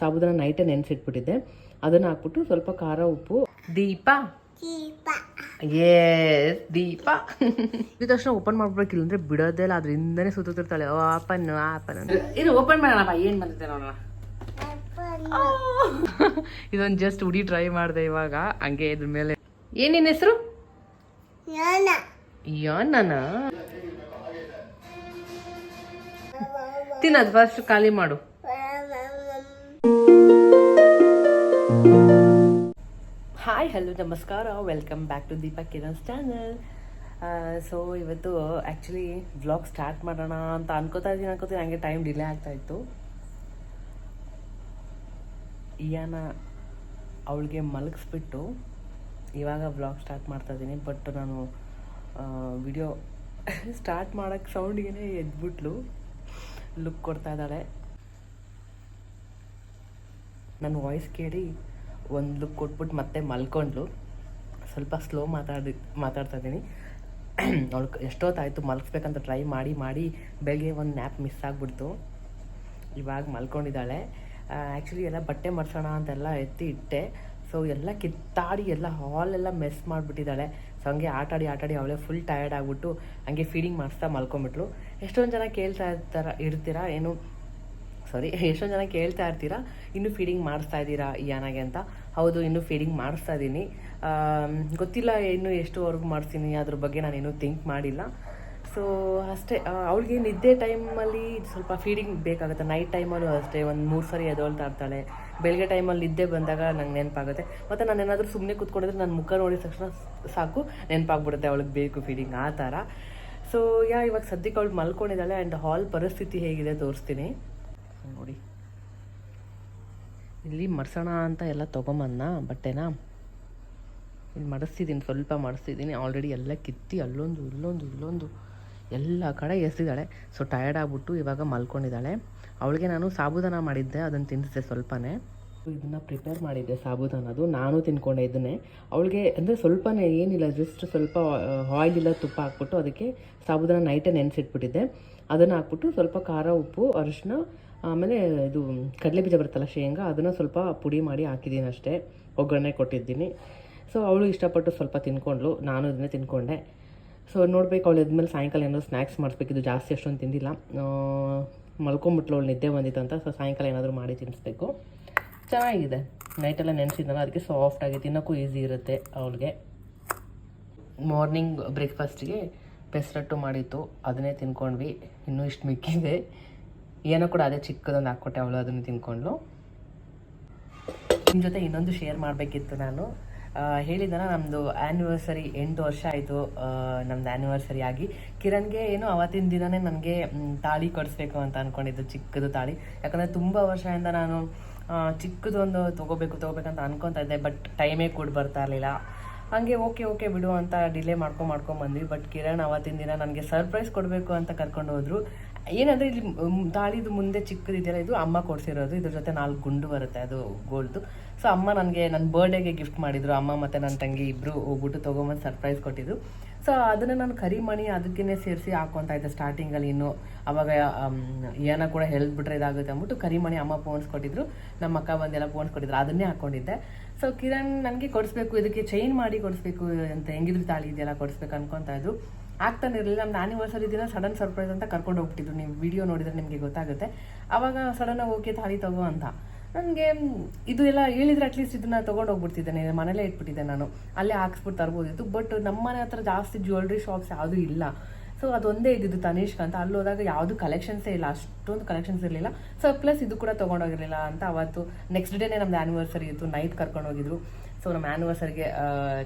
ಸಾಬುದಾನ ನೈಟೇ ನೆನೆಸಿಟ್ಬಿಟ್ಟಿದ್ದೆ. ಅದನ್ನ ಹಾಕ್ಬಿಟ್ಟು ಸ್ವಲ್ಪ ಖಾರ ಉಪ್ಪು. ದೀಪ. ಎಸ್ ದೀಪ. ಇದ ತಕ್ಷಣ ಓಪನ್ ಮಾಡ್ಬೇಕು ಇಲ್ಲಂದ್ರೆ ಬಿಡೋದೇ ಇಲ್ಲ ಅದರಿಂದನೇ ಸುತ್ತಿರ್ತಾಳೆ ಆಪನ್ ಆಪನ್ ಅಂತ. ಇದು ಓಪನ್ ಮಾಡೋಣ ಏನ್ ಬಂದಿದೆ ನೋಡೋಣ. ಇದೊಂದು ಜಸ್ಟ್ ಉಡಿ ಟ್ರೈ ಮಾಡಿದೆ ಇವಾಗ. ಹಂಗೆ ಇದ್ರ ಮೇಲೆ. ಏನೇನ್ ಹೆಸರು? ಯೋನನ? ತಿನ್ನೋದು ಫಸ್ಟ್ ಖಾಲಿ ಮಾಡು. ಹಾಯ್, ಹಲೋ, ನಮಸ್ಕಾರ. Welcome back to Deepak Kiran's channel so ಇವತ್ತು ಆ್ಯಕ್ಚುಲಿ ವ್ಲಾಗ್ ಸ್ಟಾರ್ಟ್ ಮಾಡೋಣ ಅಂತ ಅನ್ಕೋತಾ ಇದ್ದೀನಿ ಅನ್ಕೋತೀನಿ ನನಗೆ ಟೈಮ್ ಡಿಲೇ ಆಗ್ತಾ ಇತ್ತು. ಇಯಾನ ಅವಳಿಗೆ ಮಲಗಿಸ್ಬಿಟ್ಟು ಇವಾಗ ವ್ಲಾಗ್ ಸ್ಟಾರ್ಟ್ ಮಾಡ್ತಾ ಇದ್ದೀನಿ ಬಟ್ ನಾನು ವಿಡಿಯೋ ಸ್ಟಾರ್ಟ್ ಮಾಡೋಕ್ಕೆ ಸೌಂಡಿಗೆ ಎದ್ಬಿಟ್ಲು. ಲುಕ್ ಕೊಡ್ತಾ ಇದ್ದಾಳೆ. ನನ್ನ ವಾಯ್ಸ್ ಕೇಳಿ ಒಂದು ಲುಕ್ ಕೊಟ್ಬಿಟ್ಟು ಮತ್ತೆ ಮಲ್ಕೊಂಡ್ಲು. ಸ್ವಲ್ಪ ಸ್ಲೋ ಮಾತಾಡಿ, ಮಾತಾಡ್ತಾ ಇದ್ದೀನಿ. ಅವಳು ಎಷ್ಟೊತ್ತಾಯಿತು, ಮಲಗಿಸ್ಬೇಕಂತ ಟ್ರೈ ಮಾಡಿ ಮಾಡಿ ಬೆಳಗ್ಗೆ ಒಂದು ನ್ಯಾಪ್ ಮಿಸ್ ಆಗಿಬಿಡ್ತು. ಇವಾಗ ಮಲ್ಕೊಂಡಿದ್ದಾಳೆ. ಆ್ಯಕ್ಚುಲಿ ಎಲ್ಲ ಬಟ್ಟೆ ಮರ್ಸೋಣ ಅಂತೆಲ್ಲ ಎತ್ತಿ ಇಟ್ಟೆ. ಸೊ ಎಲ್ಲ ಕಿತ್ತಾಡಿ, ಎಲ್ಲ ಹಾಲೆಲ್ಲ ಮೆಸ್ ಮಾಡಿಬಿಟ್ಟಿದ್ದಾಳೆ. ಸೊ ಹಂಗೆ ಆಟಾಡಿ ಆಟಾಡಿ ಅವಳೇ ಫುಲ್ ಟಯರ್ಡ್ ಆಗಿಬಿಟ್ಟು ಹಂಗೆ ಫೀಡಿಂಗ್ ಮಾಡಿಸ್ತಾ ಮಲ್ಕೊಂಬಿಟ್ಲು ಎಷ್ಟೊಂದು ಜನ ಕೇಳ್ತಾ ಇರ್ತಾರ, ಇರ್ತೀರಾ, ಏನು ಸಾರಿ ಎಷ್ಟೊಂದು ಜನ ಕೇಳ್ತಾ ಇರ್ತೀರಾ, ಇನ್ನೂ ಫೀಡಿಂಗ್ ಮಾಡಿಸ್ತಾ ಇದ್ದೀರಾ ಯಾನಾಗೆ ಅಂತ. ಹೌದು, ಇನ್ನೂ ಫೀಡಿಂಗ್ ಮಾಡಿಸ್ತಾ ಇದ್ದೀನಿ. ಗೊತ್ತಿಲ್ಲ, ಇನ್ನು ಎಷ್ಟುವರೆಗೂ ಮಾಡಿಸ್ತೀನಿ, ಅದ್ರ ಬಗ್ಗೆ ನಾನು ಇನ್ನೂ ಥಿಂಕ್ ಮಾಡಿಲ್ಲ. ಸೊ ಅಷ್ಟೇ ಅವಳಿಗೆ ನಿದ್ದೆ ಟೈಮಲ್ಲಿ ಸ್ವಲ್ಪ ಫೀಡಿಂಗ್ ಬೇಕಾಗುತ್ತೆ. ನೈಟ್ ಟೈಮಲ್ಲೂ ಅಷ್ಟೇ, ಒಂದು ಮೂರು ಸರಿ ಎದೊಳ್ತಾ ಇರ್ತಾಳೆ. ಬೆಳಗ್ಗೆ ಟೈಮಲ್ಲಿ ನಿದ್ದೆ ಬಂದಾಗ ನಂಗೆ ನೆನಪಾಗುತ್ತೆ. ಮತ್ತು ನಾನು ಏನಾದರೂ ಸುಮ್ಮನೆ ಕೂತ್ಕೊಂಡಿದ್ರೆ ನನ್ನ ಮುಖ ನೋಡಿದ ತಕ್ಷಣ ಸಾಕು, ನೆನಪಾಗ್ಬಿಡುತ್ತೆ ಅವಳಿಗೆ ಬೇಕು ಫೀಡಿಂಗ್ ಆ ಥರ. ಸೊ ಯಾ, ಇವಾಗ ಸದ್ಯಕ್ಕೆ ಅವಳು ಮಲ್ಕೊಂಡಿದ್ದಾಳೆ ಆ್ಯಂಡ್ ಹಾಲ್ ಪರಿಸ್ಥಿತಿ ಹೇಗಿದೆ ತೋರಿಸ್ತೀನಿ. ನೋಡಿ. ಇಲ್ಲಿ ಮರ್ಸೋಣ ಅಂತ ಎಲ್ಲ ತೊಗೊಂಬಂದ ಬಟ್ಟೆನ? ಇಲ್ಲಿ ಮಡಿಸ್ತಿದ್ದೀನಿ ಸ್ವಲ್ಪ ಮಡಿಸ್ತಿದ್ದೀನಿ ಆಲ್ರೆಡಿ ಎಲ್ಲ ಕಿತ್ತಿ, ಅಲ್ಲೊಂದು, ಇಲ್ಲೊಂದು ಇಲ್ಲೊಂದು. ಎಲ್ಲ ಕಡೆ ಎಸೆದಾಳೆ. ಸೊ ಟಯರ್ಡ್ ಆಗಿಬಿಟ್ಟು ಇವಾಗ ಮಲ್ಕೊಂಡಿದ್ದಾಳೆ. ಅವಳಿಗೆ ನಾನು ಸಾಬುದಾನ ಮಾಡಿದ್ದೆ, ಅದನ್ನು ತಿನ್ನಿಸಿದೆ ಸ್ವಲ್ಪನೇ. ಇದನ್ನು ಪ್ರಿಪೇರ್ ಮಾಡಿದ್ದೆ ಸಾಬುದಾನದು ನಾನು ತಿನ್ಕೊಂಡೆ ಇದನ್ನೇ. ಅವಳಿಗೆ ಅಂದರೆ ಸ್ವಲ್ಪನೇ ಏನಿಲ್ಲ ಜಸ್ಟ್ ಸ್ವಲ್ಪ ಆಯಿಲ್ ಇಲ್ಲ, ತುಪ್ಪ ಹಾಕ್ಬಿಟ್ಟು ಅದಕ್ಕೆ ಸಾಬುದಾನ ನೈಟೇ ನೆನೆಸಿಟ್ಬಿಟ್ಟಿದ್ದೆ. ಅದನ್ನು ಹಾಕ್ಬಿಟ್ಟು ಸ್ವಲ್ಪ ಖಾರ, ಉಪ್ಪು ಅರಿಶಿನ ಆಮೇಲೆ ಇದು ಕಡಲೆ ಬೀಜ ಬರುತ್ತಲ್ಲ ಶೇಂಗಾ, ಅದನ್ನು ಸ್ವಲ್ಪ ಪುಡಿ ಮಾಡಿ ಹಾಕಿದ್ದೀನಿ ಅಷ್ಟೇ ಒಗ್ಗರಣೆ ಕೊಟ್ಟಿದ್ದೀನಿ. ಸೊ ಅವಳು ಇಷ್ಟಪಟ್ಟು ಸ್ವಲ್ಪ ತಿನ್ಕೊಂಡ್ಳು. ನಾನು ಇದನ್ನೇ ತಿನ್ಕೊಂಡೆ. ಸೊ ನೋಡ್ಬೇಕು, ಅವಳು ಇದ್ಮೇಲೆ ಸಾಯಂಕಾಲ ಏನಾದರೂ ಸ್ನ್ಯಾಕ್ಸ್ ಮಾಡಿಸ್ಬೇಕಿದ್ದು ಜಾಸ್ತಿ ಅಷ್ಟೊಂದು ತಿಂದಿಲ್ಲ. ಮಲ್ಕೊಂಬಿಟ್ಲು ಅವಳು ನಿದ್ದೆ ಬಂದಿತ್ತು ಅಂತ. ಸೊ ಸಾಯಂಕಾಲ ಏನಾದರೂ ಮಾಡಿ ತಿನ್ನಿಸ್ಬೇಕು ಚೆನ್ನಾಗಿದೆ. ನೈಟೆಲ್ಲ ನೆನೆಸಿದ್ನಲ್ಲ, ಅದಕ್ಕೆ ಸಾಫ್ಟಾಗಿ ತಿನ್ನೋಕ್ಕೂ ಈಸಿ ಇರುತ್ತೆ ಅವಳಿಗೆ. ಮಾರ್ನಿಂಗ್ ಬ್ರೇಕ್ಫಾಸ್ಟಿಗೆ ಪೆಸರಟ್ಟು ಮಾಡಿತ್ತು. ಅದನ್ನೇ ತಿನ್ಕೊಂಡ್ವಿ. ಇನ್ನೂ ಇಷ್ಟು ಮಿಕ್ಕಿದೆ. ಏನೋ ಕೂಡ ಅದೇ ಚಿಕ್ಕದೊಂದು ಹಾಕ್ಕೊಟ್ಟೆ ಅವಳು ಅದನ್ನು ತಿನ್ಕೊಂಡು. ನಿಮ್ಮ ಜೊತೆ ಇನ್ನೊಂದು ಶೇರ್ ಮಾಡಬೇಕಿತ್ತು ನಾನು. ಆ, ಹೇಳಿದ್ದನ ನಮ್ಮದು ಆ್ಯನಿವರ್ಸರಿ ಎಂಟು ವರ್ಷ ಆಯಿತು. ನಮ್ಮದು ಆ್ಯನಿವರ್ಸರಿ ಆಗಿ. ಕಿರಣ್ಗೆ ಏನು ಅವತ್ತಿನ ದಿನನೇ ನನಗೆ ತಾಳಿ ಕೊಡಿಸ್ಬೇಕು ಅಂತ ಅಂದ್ಕೊಂಡಿದ್ದು ಚಿಕ್ಕದು ತಾಳಿ. ಯಾಕಂದರೆ ತುಂಬ ವರ್ಷದಿಂದ ನಾನು ಚಿಕ್ಕದೊಂದು ತೊಗೋಬೇಕು ತೊಗೋಬೇಕಂತ ಅನ್ಕೊತಾ ಇದ್ದೆ ಬಟ್ ಟೈಮೇ ಕೂಡ ಬರ್ತಾ ಇರಲಿಲ್ಲ. ಹಾಗೆ ಓಕೆ ಓಕೆ ಬಿಡು ಅಂತ ಡಿಲೇ ಮಾಡ್ಕೊಂಡು ಮಾಡ್ಕೊಂಡು ಬಂದ್ವಿ. ಬಟ್ ಕಿರಣ್ ಅವತ್ತಿನ ದಿನ ನನಗೆ ಸರ್ಪ್ರೈಸ್ ಕೊಡಬೇಕು ಅಂತ ಕರ್ಕೊಂಡು ಹೋದ್ರು. ಏನಂದ್ರೆ ಇಲ್ಲಿ ತಾಳಿದು ಮುಂದೆ ಚಿಕ್ಕದಿದೆಯಲ್ಲ, ಇದು ಅಮ್ಮ ಕೊಡ್ಸಿರೋದು. ಇದ್ರ ಜೊತೆ ನಾಲ್ಕು ಗುಂಡು ಬರುತ್ತೆ, ಅದು ಗೋಲ್ಡ್ದು ಸೊ ಅಮ್ಮ ನನಗೆ ನನ್ನ ಬರ್ಡೇಗೆ ಗಿಫ್ಟ್ ಮಾಡಿದ್ರು. ಅಮ್ಮ ಮತ್ತು ನನ್ನ ತಂಗಿ ಇಬ್ಬರು ಹೋಗ್ಬಿಟ್ಟು ತೊಗೊಂಬಂದು ಸರ್ಪ್ರೈಸ್ ಕೊಟ್ಟಿದ್ರು ಸೊ ಅದನ್ನು ನಾನು ಕರಿಮಣಿ ಅದಕ್ಕೇ ಸೇರಿಸಿ ಹಾಕೊತಾ ಇದ್ದೆ ಸ್ಟಾರ್ಟಿಂಗಲ್ಲಿ ಇನ್ನು. ಅವಾಗ ಏನೋ ಕೂಡ ಬಿಟ್ರೆ ಇದಾಗುತ್ತೆ ಅಂದ್ಬಿಟ್ಟು ಕರಿಮಣಿ ಅಮ್ಮ ಫೋನ್ಸ್ ಕೊಟ್ಟಿದ್ರು. ನಮ್ಮ ಅಕ್ಕ ಬಂದೆಲ್ಲ ಫೋನ್ಸ್ ಕೊಟ್ಟಿದ್ರು. ಅದನ್ನೇ ಹಾಕ್ಕೊಂಡಿದ್ದೆ ಸೊ ಕಿರಣ್ ನನಗೆ ಕೊಡಿಸ್ಬೇಕು, ಇದಕ್ಕೆ ಚೈನ್ ಮಾಡಿ ಕೊಡಿಸ್ಬೇಕು ಅಂತ, ಹೆಂಗಿದ್ರು ತಾಳಿ ಇದೆಯಲ್ಲ ಕೊಡಿಸ್ಬೇಕು ಅನ್ಕೊತಾ ಇದ್ರು ಆಗ್ತಾನೆ ಇರಲಿಲ್ಲ. ನಮ್ಮ ಆನಿವರ್ಸರಿ ದಿನ ಸಡನ್ ಸರ್ಪ್ರೈಸ್ ಅಂತ ಕರ್ಕೊಂಡು ಹೋಗ್ಬಿಟ್ಟಿದ್ರು. ನೀವು ವಿಡಿಯೋ ನೋಡಿದ್ರೆ ನಿಮಗೆ ಗೊತ್ತಾಗುತ್ತೆ. ಅವಾಗ ಸಡನ್ನಾಗಿ ಓಕೆ ತಾಳಿ ತಗೋ ಅಂತ. ನನಗೆ ಇದು ಎಲ್ಲ ಹೇಳಿದ್ರೆ ಅಟ್ಲೀಸ್ಟ್ ಇದನ್ನ ತೊಗೊಂಡು ಹೋಗ್ಬಿಡ್ತಿದ್ದೇನೆ. ಮನೇಲೇ ಇಟ್ಬಿಟ್ಟಿದ್ದೆ ನಾನು. ಅಲ್ಲೇ ಹಾಕ್ಸ್ಬಿಟ್ಟು ತರ್ಬೋದಿತ್ತು ಬಟ್ ನಮ್ಮ ಮನೆ ಹತ್ರ ಜಾಸ್ತಿ ಜ್ಯುವೆಲ್ರಿ ಶಾಪ್ಸ್ ಯಾವುದೂ ಇಲ್ಲ. ಸೊ ಅದೊಂದೇ ಇದ್ದಿದ್ದು ತನಿಷ್ಕ್ ಅಂತ. ಅಲ್ಲಿ ಹೋದಾಗ ಯಾವುದು ಕಲೆಕ್ಷನ್ಸೇ ಇಲ್ಲ. ಅಷ್ಟೊಂದು ಕಲೆಕ್ಷನ್ಸ್ ಇರಲಿಲ್ಲ. ಸೊ ಪ್ಲಸ್ ಇದು ಕೂಡ ತೊಗೊಂಡೋಗಿರಲಿಲ್ಲ ಅಂತ ಅವತ್ತು. ನೆಕ್ಸ್ಟ್ ಡೇನೇ ನಮ್ದು ಆ್ಯನಿವರ್ಸರಿ ಇತ್ತು. ನೈಟ್ ಕರ್ಕೊಂಡು ಹೋಗಿದ್ರು. ಸೊ ನಮ್ಮ ಆ್ಯನಿವರ್ಸರಿಗೆ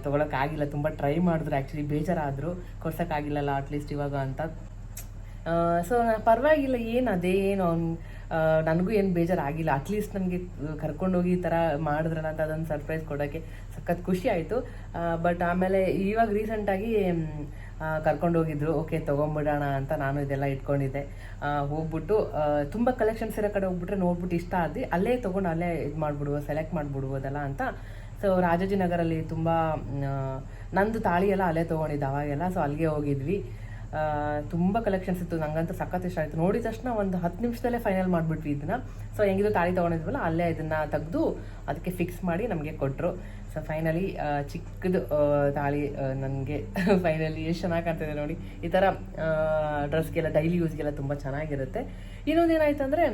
ತೊಗೊಳಕ್ಕಾಗಿಲ್ಲ. ತುಂಬ ಟ್ರೈ ಮಾಡಿದ್ರು. ಆ್ಯಕ್ಚುಲಿ ಬೇಜಾರಾದರು. ಕೊಡ್ಸೋಕ್ಕಾಗಿಲ್ಲಲ್ಲ ಅಟ್ಲೀಸ್ಟ್ ಇವಾಗ ಅಂತ. ಸೊ ಪರವಾಗಿಲ್ಲ. ಏನು ಅದೇ, ಏನು ನನಗೂ ಏನು ಬೇಜಾರಾಗಿಲ್ಲ. ಅಟ್ಲೀಸ್ಟ್ ನನಗೆ ಕರ್ಕೊಂಡೋಗಿ ಈ ಥರ ಮಾಡಿದ್ರಲ್ಲ ಅಂತ ಅದೊಂದು ಸರ್ಪ್ರೈಸ್ ಕೊಡೋಕ್ಕೆ ಸಖತ್ ಖುಷಿ ಆಯಿತು. ಬಟ್ ಆಮೇಲೆ ಇವಾಗ ರೀಸೆಂಟಾಗಿ ಕರ್ಕೊಂಡೋಗಿದ್ರು. ಓಕೆ ತೊಗೊಂಬಿಡೋಣ ಅಂತ ನಾನು ಇದೆಲ್ಲ ಇಟ್ಕೊಂಡಿದ್ದೆ. ಹೋಗ್ಬಿಟ್ಟು ತುಂಬ ಕಲೆಕ್ಷನ್ಸ್ ಇರೋ ಕಡೆ ಹೋಗ್ಬಿಟ್ರೆ ನೋಡ್ಬಿಟ್ಟು ಇಷ್ಟ ಆದ್ದು ಅಲ್ಲೇ ತೊಗೊಂಡು ಅಲ್ಲೇ ಇದು ಮಾಡಿಬಿಡುವ ಸೆಲೆಕ್ಟ್ ಮಾಡಿಬಿಡ್ಬೋದಲ್ಲ ಅಂತ. ಸೊ ರಾಜಾಜಿನಗರಲ್ಲಿ ತುಂಬ ನಂದು ತಾಳಿ ಎಲ್ಲ ಅಲ್ಲೇ ತೊಗೊಂಡಿದ್ದೆ, ಅವಾಗೆಲ್ಲ. ಸೊ ಅಲ್ಲಿಗೆ ಹೋಗಿದ್ವಿ. ತುಂಬ ಕಲೆಕ್ಷನ್ಸ್ ಇತ್ತು. ನಂಗಂತೂ ಸಖತ್ ಇಷ್ಟ ಆಯಿತು. ನೋಡಿದ ತಕ್ಷಣ ಒಂದು ಹತ್ತು ನಿಮಿಷದಲ್ಲೇ ಫೈನಲ್ ಮಾಡಿಬಿಟ್ವಿ ಇದನ್ನ. ಸೊ ಹೆಂಗಿದು ತಾಳಿ ತೊಗೊಂಡಿದ್ವಲ್ಲ, ಅಲ್ಲೇ ಇದನ್ನ ತೆಗೆದು ಅದಕ್ಕೆ ಫಿಕ್ಸ್ ಮಾಡಿ ನಮಗೆ ಕೊಟ್ಟರು ಸೊ ಫೈನಲಿ ಚಿಕ್ಕದು ತಾಳಿ ನನಗೆ ಫೈನಲಿ ಎಷ್ಟು ಚೆನ್ನಾಗಿ ಕಾಣ್ತಿದೆ ನೋಡಿ. ಈ ಥರ ಡ್ರೆಸ್ಗೆಲ್ಲ ಡೈಲಿ ಯೂಸ್ಗೆಲ್ಲ ತುಂಬ ಚೆನ್ನಾಗಿರುತ್ತೆ. ಇನ್ನೊಂದು ಏನಾಯ್ತು ಅಂದರೆ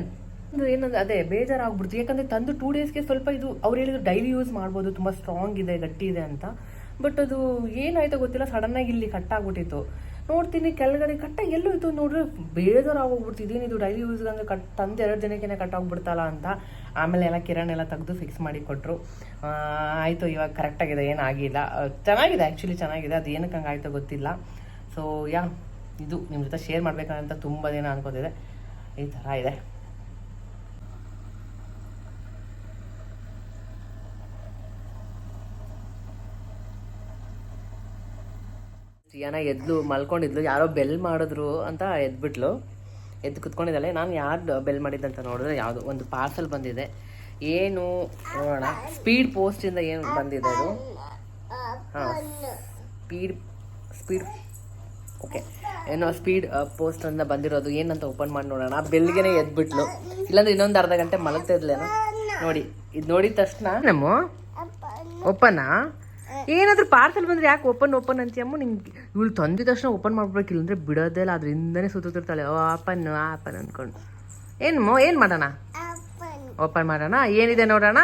ಏನಂದ್ರೆ, ಅದೇ ಬೇಜಾರಾಗ್ಬಿಡ್ತು. ಯಾಕಂದರೆ ತಂದು ಟೂ ಡೇಸ್ಗೆ ಸ್ವಲ್ಪ ಇದು ಅವ್ರು ಹೇಳಿದ್ರು ಡೈಲಿ ಯೂಸ್ ಮಾಡ್ಬೋದು, ತುಂಬ ಸ್ಟ್ರಾಂಗ್ ಇದೆ, ಗಟ್ಟಿ ಇದೆ ಅಂತ. ಬಟ್ ಅದು ಏನಾಯ್ತೋ ಗೊತ್ತಿಲ್ಲ ಸಡನ್ನಾಗಿ ಇಲ್ಲಿ ಕಟ್ಟಾಗ್ಬಿಟ್ಟಿತ್ತು ನೋಡ್ತೀನಿ, ಕೆಳಗಡೆ ಕಟ್ಟ ಎಲ್ಲೂ ಇತ್ತು. ನೋಡ್ರಿ ಬೇಜಾರಾಗೋಗ್ಬಿಡ್ತು. ಇದೇನಿದು ಡೈಲಿ ಯೂಸ್ ಅಂದ್ರೆ ಕಟ್ ತಂದು ಎರಡು ದಿನಕ್ಕೆ ಕಟ್ಟಾಗ್ಬಿಡ್ತಲ್ಲ ಅಂತ. ಆಮೇಲೆ ಎಲ್ಲ ಕಿರಣ್ ಎಲ್ಲ ತೆಗೆದು ಫಿಕ್ಸ್ ಮಾಡಿ ಕೊಟ್ಟರು ಆಯಿತು, ಇವಾಗ ಕರೆಕ್ಟಾಗಿದೆ ಆಗಿಲ್ಲ. ಚೆನ್ನಾಗಿದೆ ಆ್ಯಕ್ಚುಲಿ ಚೆನ್ನಾಗಿದೆ. ಅದು ಏನಕ್ಕೆ ಹಂಗೆ ಆಯ್ತೋ ಗೊತ್ತಿಲ್ಲ. ಸೊ ಯಾ, ಇದು ನಿಮ್ಮ ಜೊತೆ ಶೇರ್ ಮಾಡಬೇಕಂತ ತುಂಬ ದಿನ ಅನ್ಕೋತಿದೆ. ಈ ಥರ ಇದೆ. ಸಿಯಾನ ಎದ್ಲು ಮಲ್ಕೊಂಡಿದ್ಲು ಯಾರೋ ಬೆಲ್ ಮಾಡಿದ್ರು ಅಂತ ಎದ್ಬಿಟ್ಲು. ಎದ್ದು ಕುತ್ಕೊಂಡಿದ್ದಾಳೆ. ನಾನು ಯಾರು ಬೆಲ್ ಮಾಡಿದ್ದಂತ ನೋಡಿದ್ರೆ ಯಾವುದು ಒಂದು ಪಾರ್ಸಲ್ ಬಂದಿದೆ. ಏನು ನೋಡೋಣ. ಸ್ಪೀಡ್ ಪೋಸ್ಟಿಂದ ಏನು ಬಂದಿದೆ ಅದು? ಹಾಂ ಸ್ಪೀಡ್ ಸ್ಪೀಡ್ ಓಕೆ ಏನೋ ಸ್ಪೀಡ್ ಪೋಸ್ಟ್ ಅಂತ ಬಂದಿರೋದು. ಏನಂತ ಓಪನ್ ಮಾಡಿ ನೋಡೋಣ. ಬೆಲ್ಗೆನೆ ಎದ್ಬಿಟ್ಲು. ಇಲ್ಲಾಂದ್ರೆ ಇನ್ನೊಂದು ಅರ್ಧ ಗಂಟೆ ಮಲಗ್ತಾ ಇದ್ಲೇನು? ನೋಡಿ ಇದು ನೋಡಿದ ತಕ್ಷಣ ನಮ್ಮ ಓಪನಾ ಏನಾದ್ರೂ ಪಾರ್ಸಲ್ ಬಂದ್ರೆ ಯಾಕೆ ಓಪನ್ ಓಪನ್ ಅಂತೀಯಮ್ಮ ನಿಂಗೆ ಇವಳು ತಂದಿದ ತಕ್ಷಣ ಓಪನ್ ಮಾಡ್ಬೇಕಿಲ್ಲ ಅಂದ್ರೆ ಬಿಡೋದೇ ಇಲ್ಲ, ಅದರಿಂದನೇ ಸುತ್ತಿರ್ತಾಳೆ ಓ ಆಪನ್ ಆಪನ್ ಅನ್ಕೊಂಡು. ಏನು ಏನು ಮಾಡೋಣ? ಓಪನ್ ಮಾಡೋಣ? ಏನಿದೆ ನೋಡೋಣ?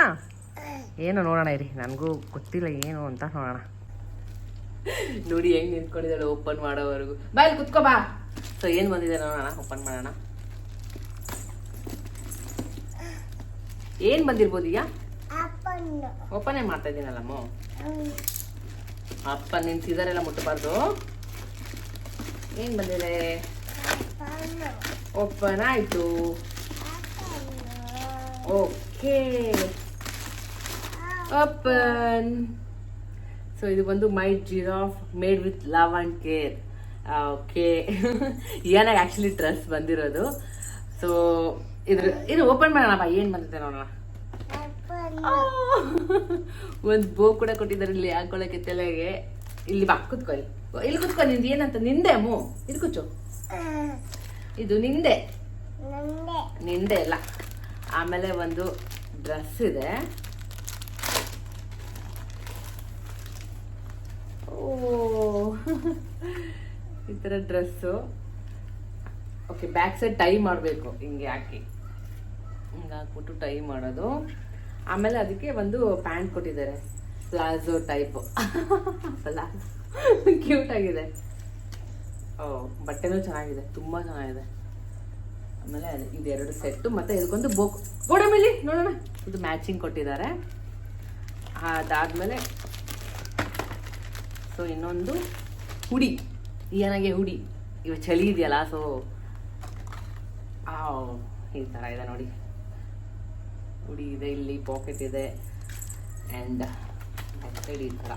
ಏನು ನೋಡೋಣ ಇರಿ, ನನಗೂ ಗೊತ್ತಿಲ್ಲ ಏನು ಅಂತ ನೋಡೋಣ. ನೋಡಿ ಹೆಂಗ್ ನಿಂತ್ಕೊಂಡಿದ್ದಾಳೆ ಓಪನ್ ಮಾಡೋವರೆಗೂ. ಬಾ, ಇಲ್ಲಿ ಕುತ್ಕೋ, ಬಾ. ಸೊ ಏನು ಬಂದಿದೆ ನೋಡೋಣ ಓಪನ್ ಮಾಡೋಣ. ಏನು ಬಂದಿರ್ಬೋದು ಈಗ? ಓಪನೇ ಮಾಡ್ತಾ ಇದ್ದೀನಲ್ಲಮ್ಮ ಅಪ್ಪ ನಿಂತಿದಾರೆಲ್ಲ ಮುಟ್ಟಬಾರ್ದು. ಏನ್ ಬಂದಿದೆ? ಓಪನ್ ಆಯ್ತು. ಓಕೆ. ಓಪನ್. ಸೊ ಇದು ಬಂದು my giraffe made with love and care. Okay. ಏನಾಗ ಆಕ್ಚುಲಿ ಡ್ರೆಸ್ ಬಂದಿರೋದು? ಸೊ ಇದ್ರ ಇದು ಓಪನ್ ಮಾಡೋಣಪ್ಪ. ಏನು ಬಂದಿದೆ ನೋಡೋಣ? ಒಂದು ಬೋ ಕೂಡ ಕೊಟ್ಟಿದ್ದಾರೆ ಇಲ್ಲಿ ಹಾಕೊಳಕ್ಕೆ ತಲೆಗೆ. ಇಲ್ಲಿ ಬಾ, ಕುತ್ಕೊ ಇಲ್ಲಿ. ಇಲ್ಲಿ ಕುತ್ಕೊ, ನಿಂದು ಏನಂತ? ನಿಂದೆ ಅಮ್ಮು ಇದು ಕುಚ್ಚು ಇದು ನಿಂದೆ. ನಿಂದೆ ಇಲ್ಲ ಆಮೇಲೆ ಒಂದು ಡ್ರೆಸ್ ಇದೆ. ಓ. ಈ ಥರ dress okay back side tie ಮಾಡಬೇಕು. ಹಿಂಗೆ ಹಾಕಿ. ಹಿಂಗೆ ಹಾಕ್ಬಿಟ್ಟು ಟೈ ಮಾಡೋದು. ಆಮೇಲೆ ಅದಕ್ಕೆ ಒಂದು ಪ್ಯಾಂಟ್ ಕೊಟ್ಟಿದ್ದಾರೆ. ಪ್ಲಾಜೋ ಟೈಪ್ ಕ್ಯೂಟ್ ಆಗಿದೆ. ಓ, ಬಟ್ಟೆನೂ ಚೆನ್ನಾಗಿದೆ. ತುಂಬ ಚೆನ್ನಾಗಿದೆ. ಆಮೇಲೆ ಇದೆರಡು ಸೆಟ್ಟು ಮತ್ತೆ ಇದಕ್ಕೊಂದು ಬೋಕ್ ಗೋಡೆ ಮೇಲೆ ನೋಡೋಣ. ಇದು ಮ್ಯಾಚಿಂಗ್ ಕೊಟ್ಟಿದ್ದಾರೆ. ಅದಾದ್ಮೇಲೆ ಸೊ ಇನ್ನೊಂದು ಹುಡಿ. ಏನಾಗೆ ಹುಡಿ. ಇವಾಗ ಚಳಿ ಇದೆಯಲ್ಲ ಸೊ ಆ, ಈ ಥರ ಇದೆ ನೋಡಿ. ಹುಡಿ ಇದೆ, ಇಲ್ಲಿ ಪಾಕೆಟ್ ಇದೆ ಆ್ಯಂಡ್ ಬ್ಯಾಕ್ ಸೈಡ್ ಈ ಥರ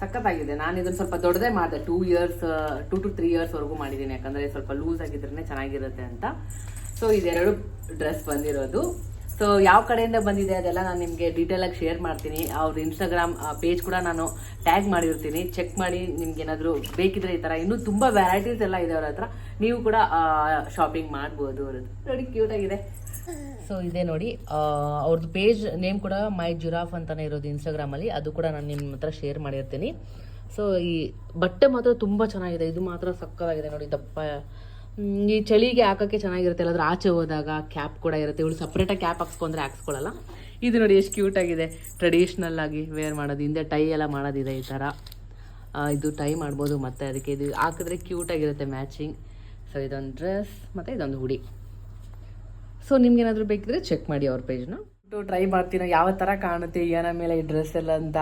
ಸಖತ್ತಾಗಿದೆ. ನಾನು ಇದನ್ನು ಸ್ವಲ್ಪ ದೊಡ್ಡದೇ ಮಾಡಿದೆ. Two years two to three ಇಯರ್ಸ್ವರೆಗೂ ಮಾಡಿದ್ದೀನಿ ಯಾಕಂದರೆ ಸ್ವಲ್ಪ ಲೂಸ್ ಆಗಿದ್ರೇ ಚೆನ್ನಾಗಿರುತ್ತೆ ಅಂತ. ಸೊ ಇದೆರಡು ಡ್ರೆಸ್ ಬಂದಿರೋದು. ಸೊ ಯಾವ ಕಡೆಯಿಂದ ಬಂದಿದೆ ಅದೆಲ್ಲ ನಾನು ನಿಮಗೆ ಡೀಟೇಲಾಗಿ ಶೇರ್ ಮಾಡ್ತೀನಿ. ಅವ್ರ ಇನ್ಸ್ಟಾಗ್ರಾಮ್ ಪೇಜ್ ಕೂಡ ನಾನು ಟ್ಯಾಗ್ ಮಾಡಿರ್ತೀನಿ. ಚೆಕ್ ಮಾಡಿ ನಿಮ್ಗೆ ಏನಾದರೂ ಬೇಕಿದ್ರೆ ಈ ಥರ ಇನ್ನೂ ತುಂಬ ವೆರೈಟೀಸ್ ಎಲ್ಲ ಇದೆ ಅವ್ರ ಹತ್ರ. ನೀವು ಕೂಡ ಶಾಪಿಂಗ್ ಮಾಡ್ಬೋದು ಅವ್ರದ್ದು. ನೋಡಿ ಕ್ಯೂಟ್ ಆಗಿದೆ. ಸೊ ಇದೆ ನೋಡಿ ಅವ್ರದ್ದು ಪೇಜ್ ನೇಮ್ ಕೂಡ ಮೈ ಜುರಾಫ್ ಅಂತಲೇ ಇರೋದು ಇನ್ಸ್ಟಾಗ್ರಾಮಲ್ಲಿ ಅದು ಕೂಡ ನಾನು ನಿಮ್ಮ ಹತ್ರ ಶೇರ್ ಮಾಡಿರ್ತೀನಿ. ಸೊ ಈ ಬಟ್ಟೆ ಮಾತ್ರ ತುಂಬ ಚೆನ್ನಾಗಿದೆ. ಇದು ಮಾತ್ರ ಸಕ್ಕತ್ತಾಗಿದೆ ನೋಡಿ, ದಪ್ಪ. ಈ ಚಳಿಗೆ ಹಾಕೋಕ್ಕೆ ಚೆನ್ನಾಗಿರುತ್ತೆ. ಎಲ್ಲಾದ್ರೂ ಆಚೆ ಹೋದಾಗ ಕ್ಯಾಪ್ ಕೂಡ ಇರುತ್ತೆ. ಇವಳು ಸಪ್ರೇಟಾಗಿ ಕ್ಯಾಪ್ ಹಾಕ್ಸ್ಕೊಂಡ್ರೆ ಹಾಕ್ಸ್ಕೊಳ್ಳಲ್ಲ ಇದು ನೋಡಿ ಎಷ್ಟು ಕ್ಯೂಟಾಗಿದೆ ಟ್ರೆಡಿಷ್ನಲ್ ಆಗಿ ವೇರ್ ಮಾಡೋದು. ಹಿಂದೆ ಟೈ ಎಲ್ಲ ಮಾಡೋದಿದೆ ಈ ಥರ ಇದು ಟೈ ಮಾಡ್ಬೋದು ಮತ್ತು ಅದಕ್ಕೆ ಇದು ಹಾಕಿದ್ರೆ ಕ್ಯೂಟಾಗಿರುತ್ತೆ ಮ್ಯಾಚಿಂಗ್ ಸೊ ಇದೊಂದು ಡ್ರೆಸ್ ಮತ್ತು ಇದೊಂದು ಹುಡಿ ಸೊ ನಿಮ್ಗೇನಾದರೂ ಬೇಕಿದ್ರೆ ಚೆಕ್ ಮಾಡಿ ಅವ್ರ ಪೇಜ್ನ ಟ್ರೈ ಮಾಡ್ತೀನೋ, ಯಾವ ಥರ ಕಾಣುತ್ತೆ, ಏನ ಮೇಲೆ ಈ ಡ್ರೆಸ್ ಎಲ್ಲ ಅಂತ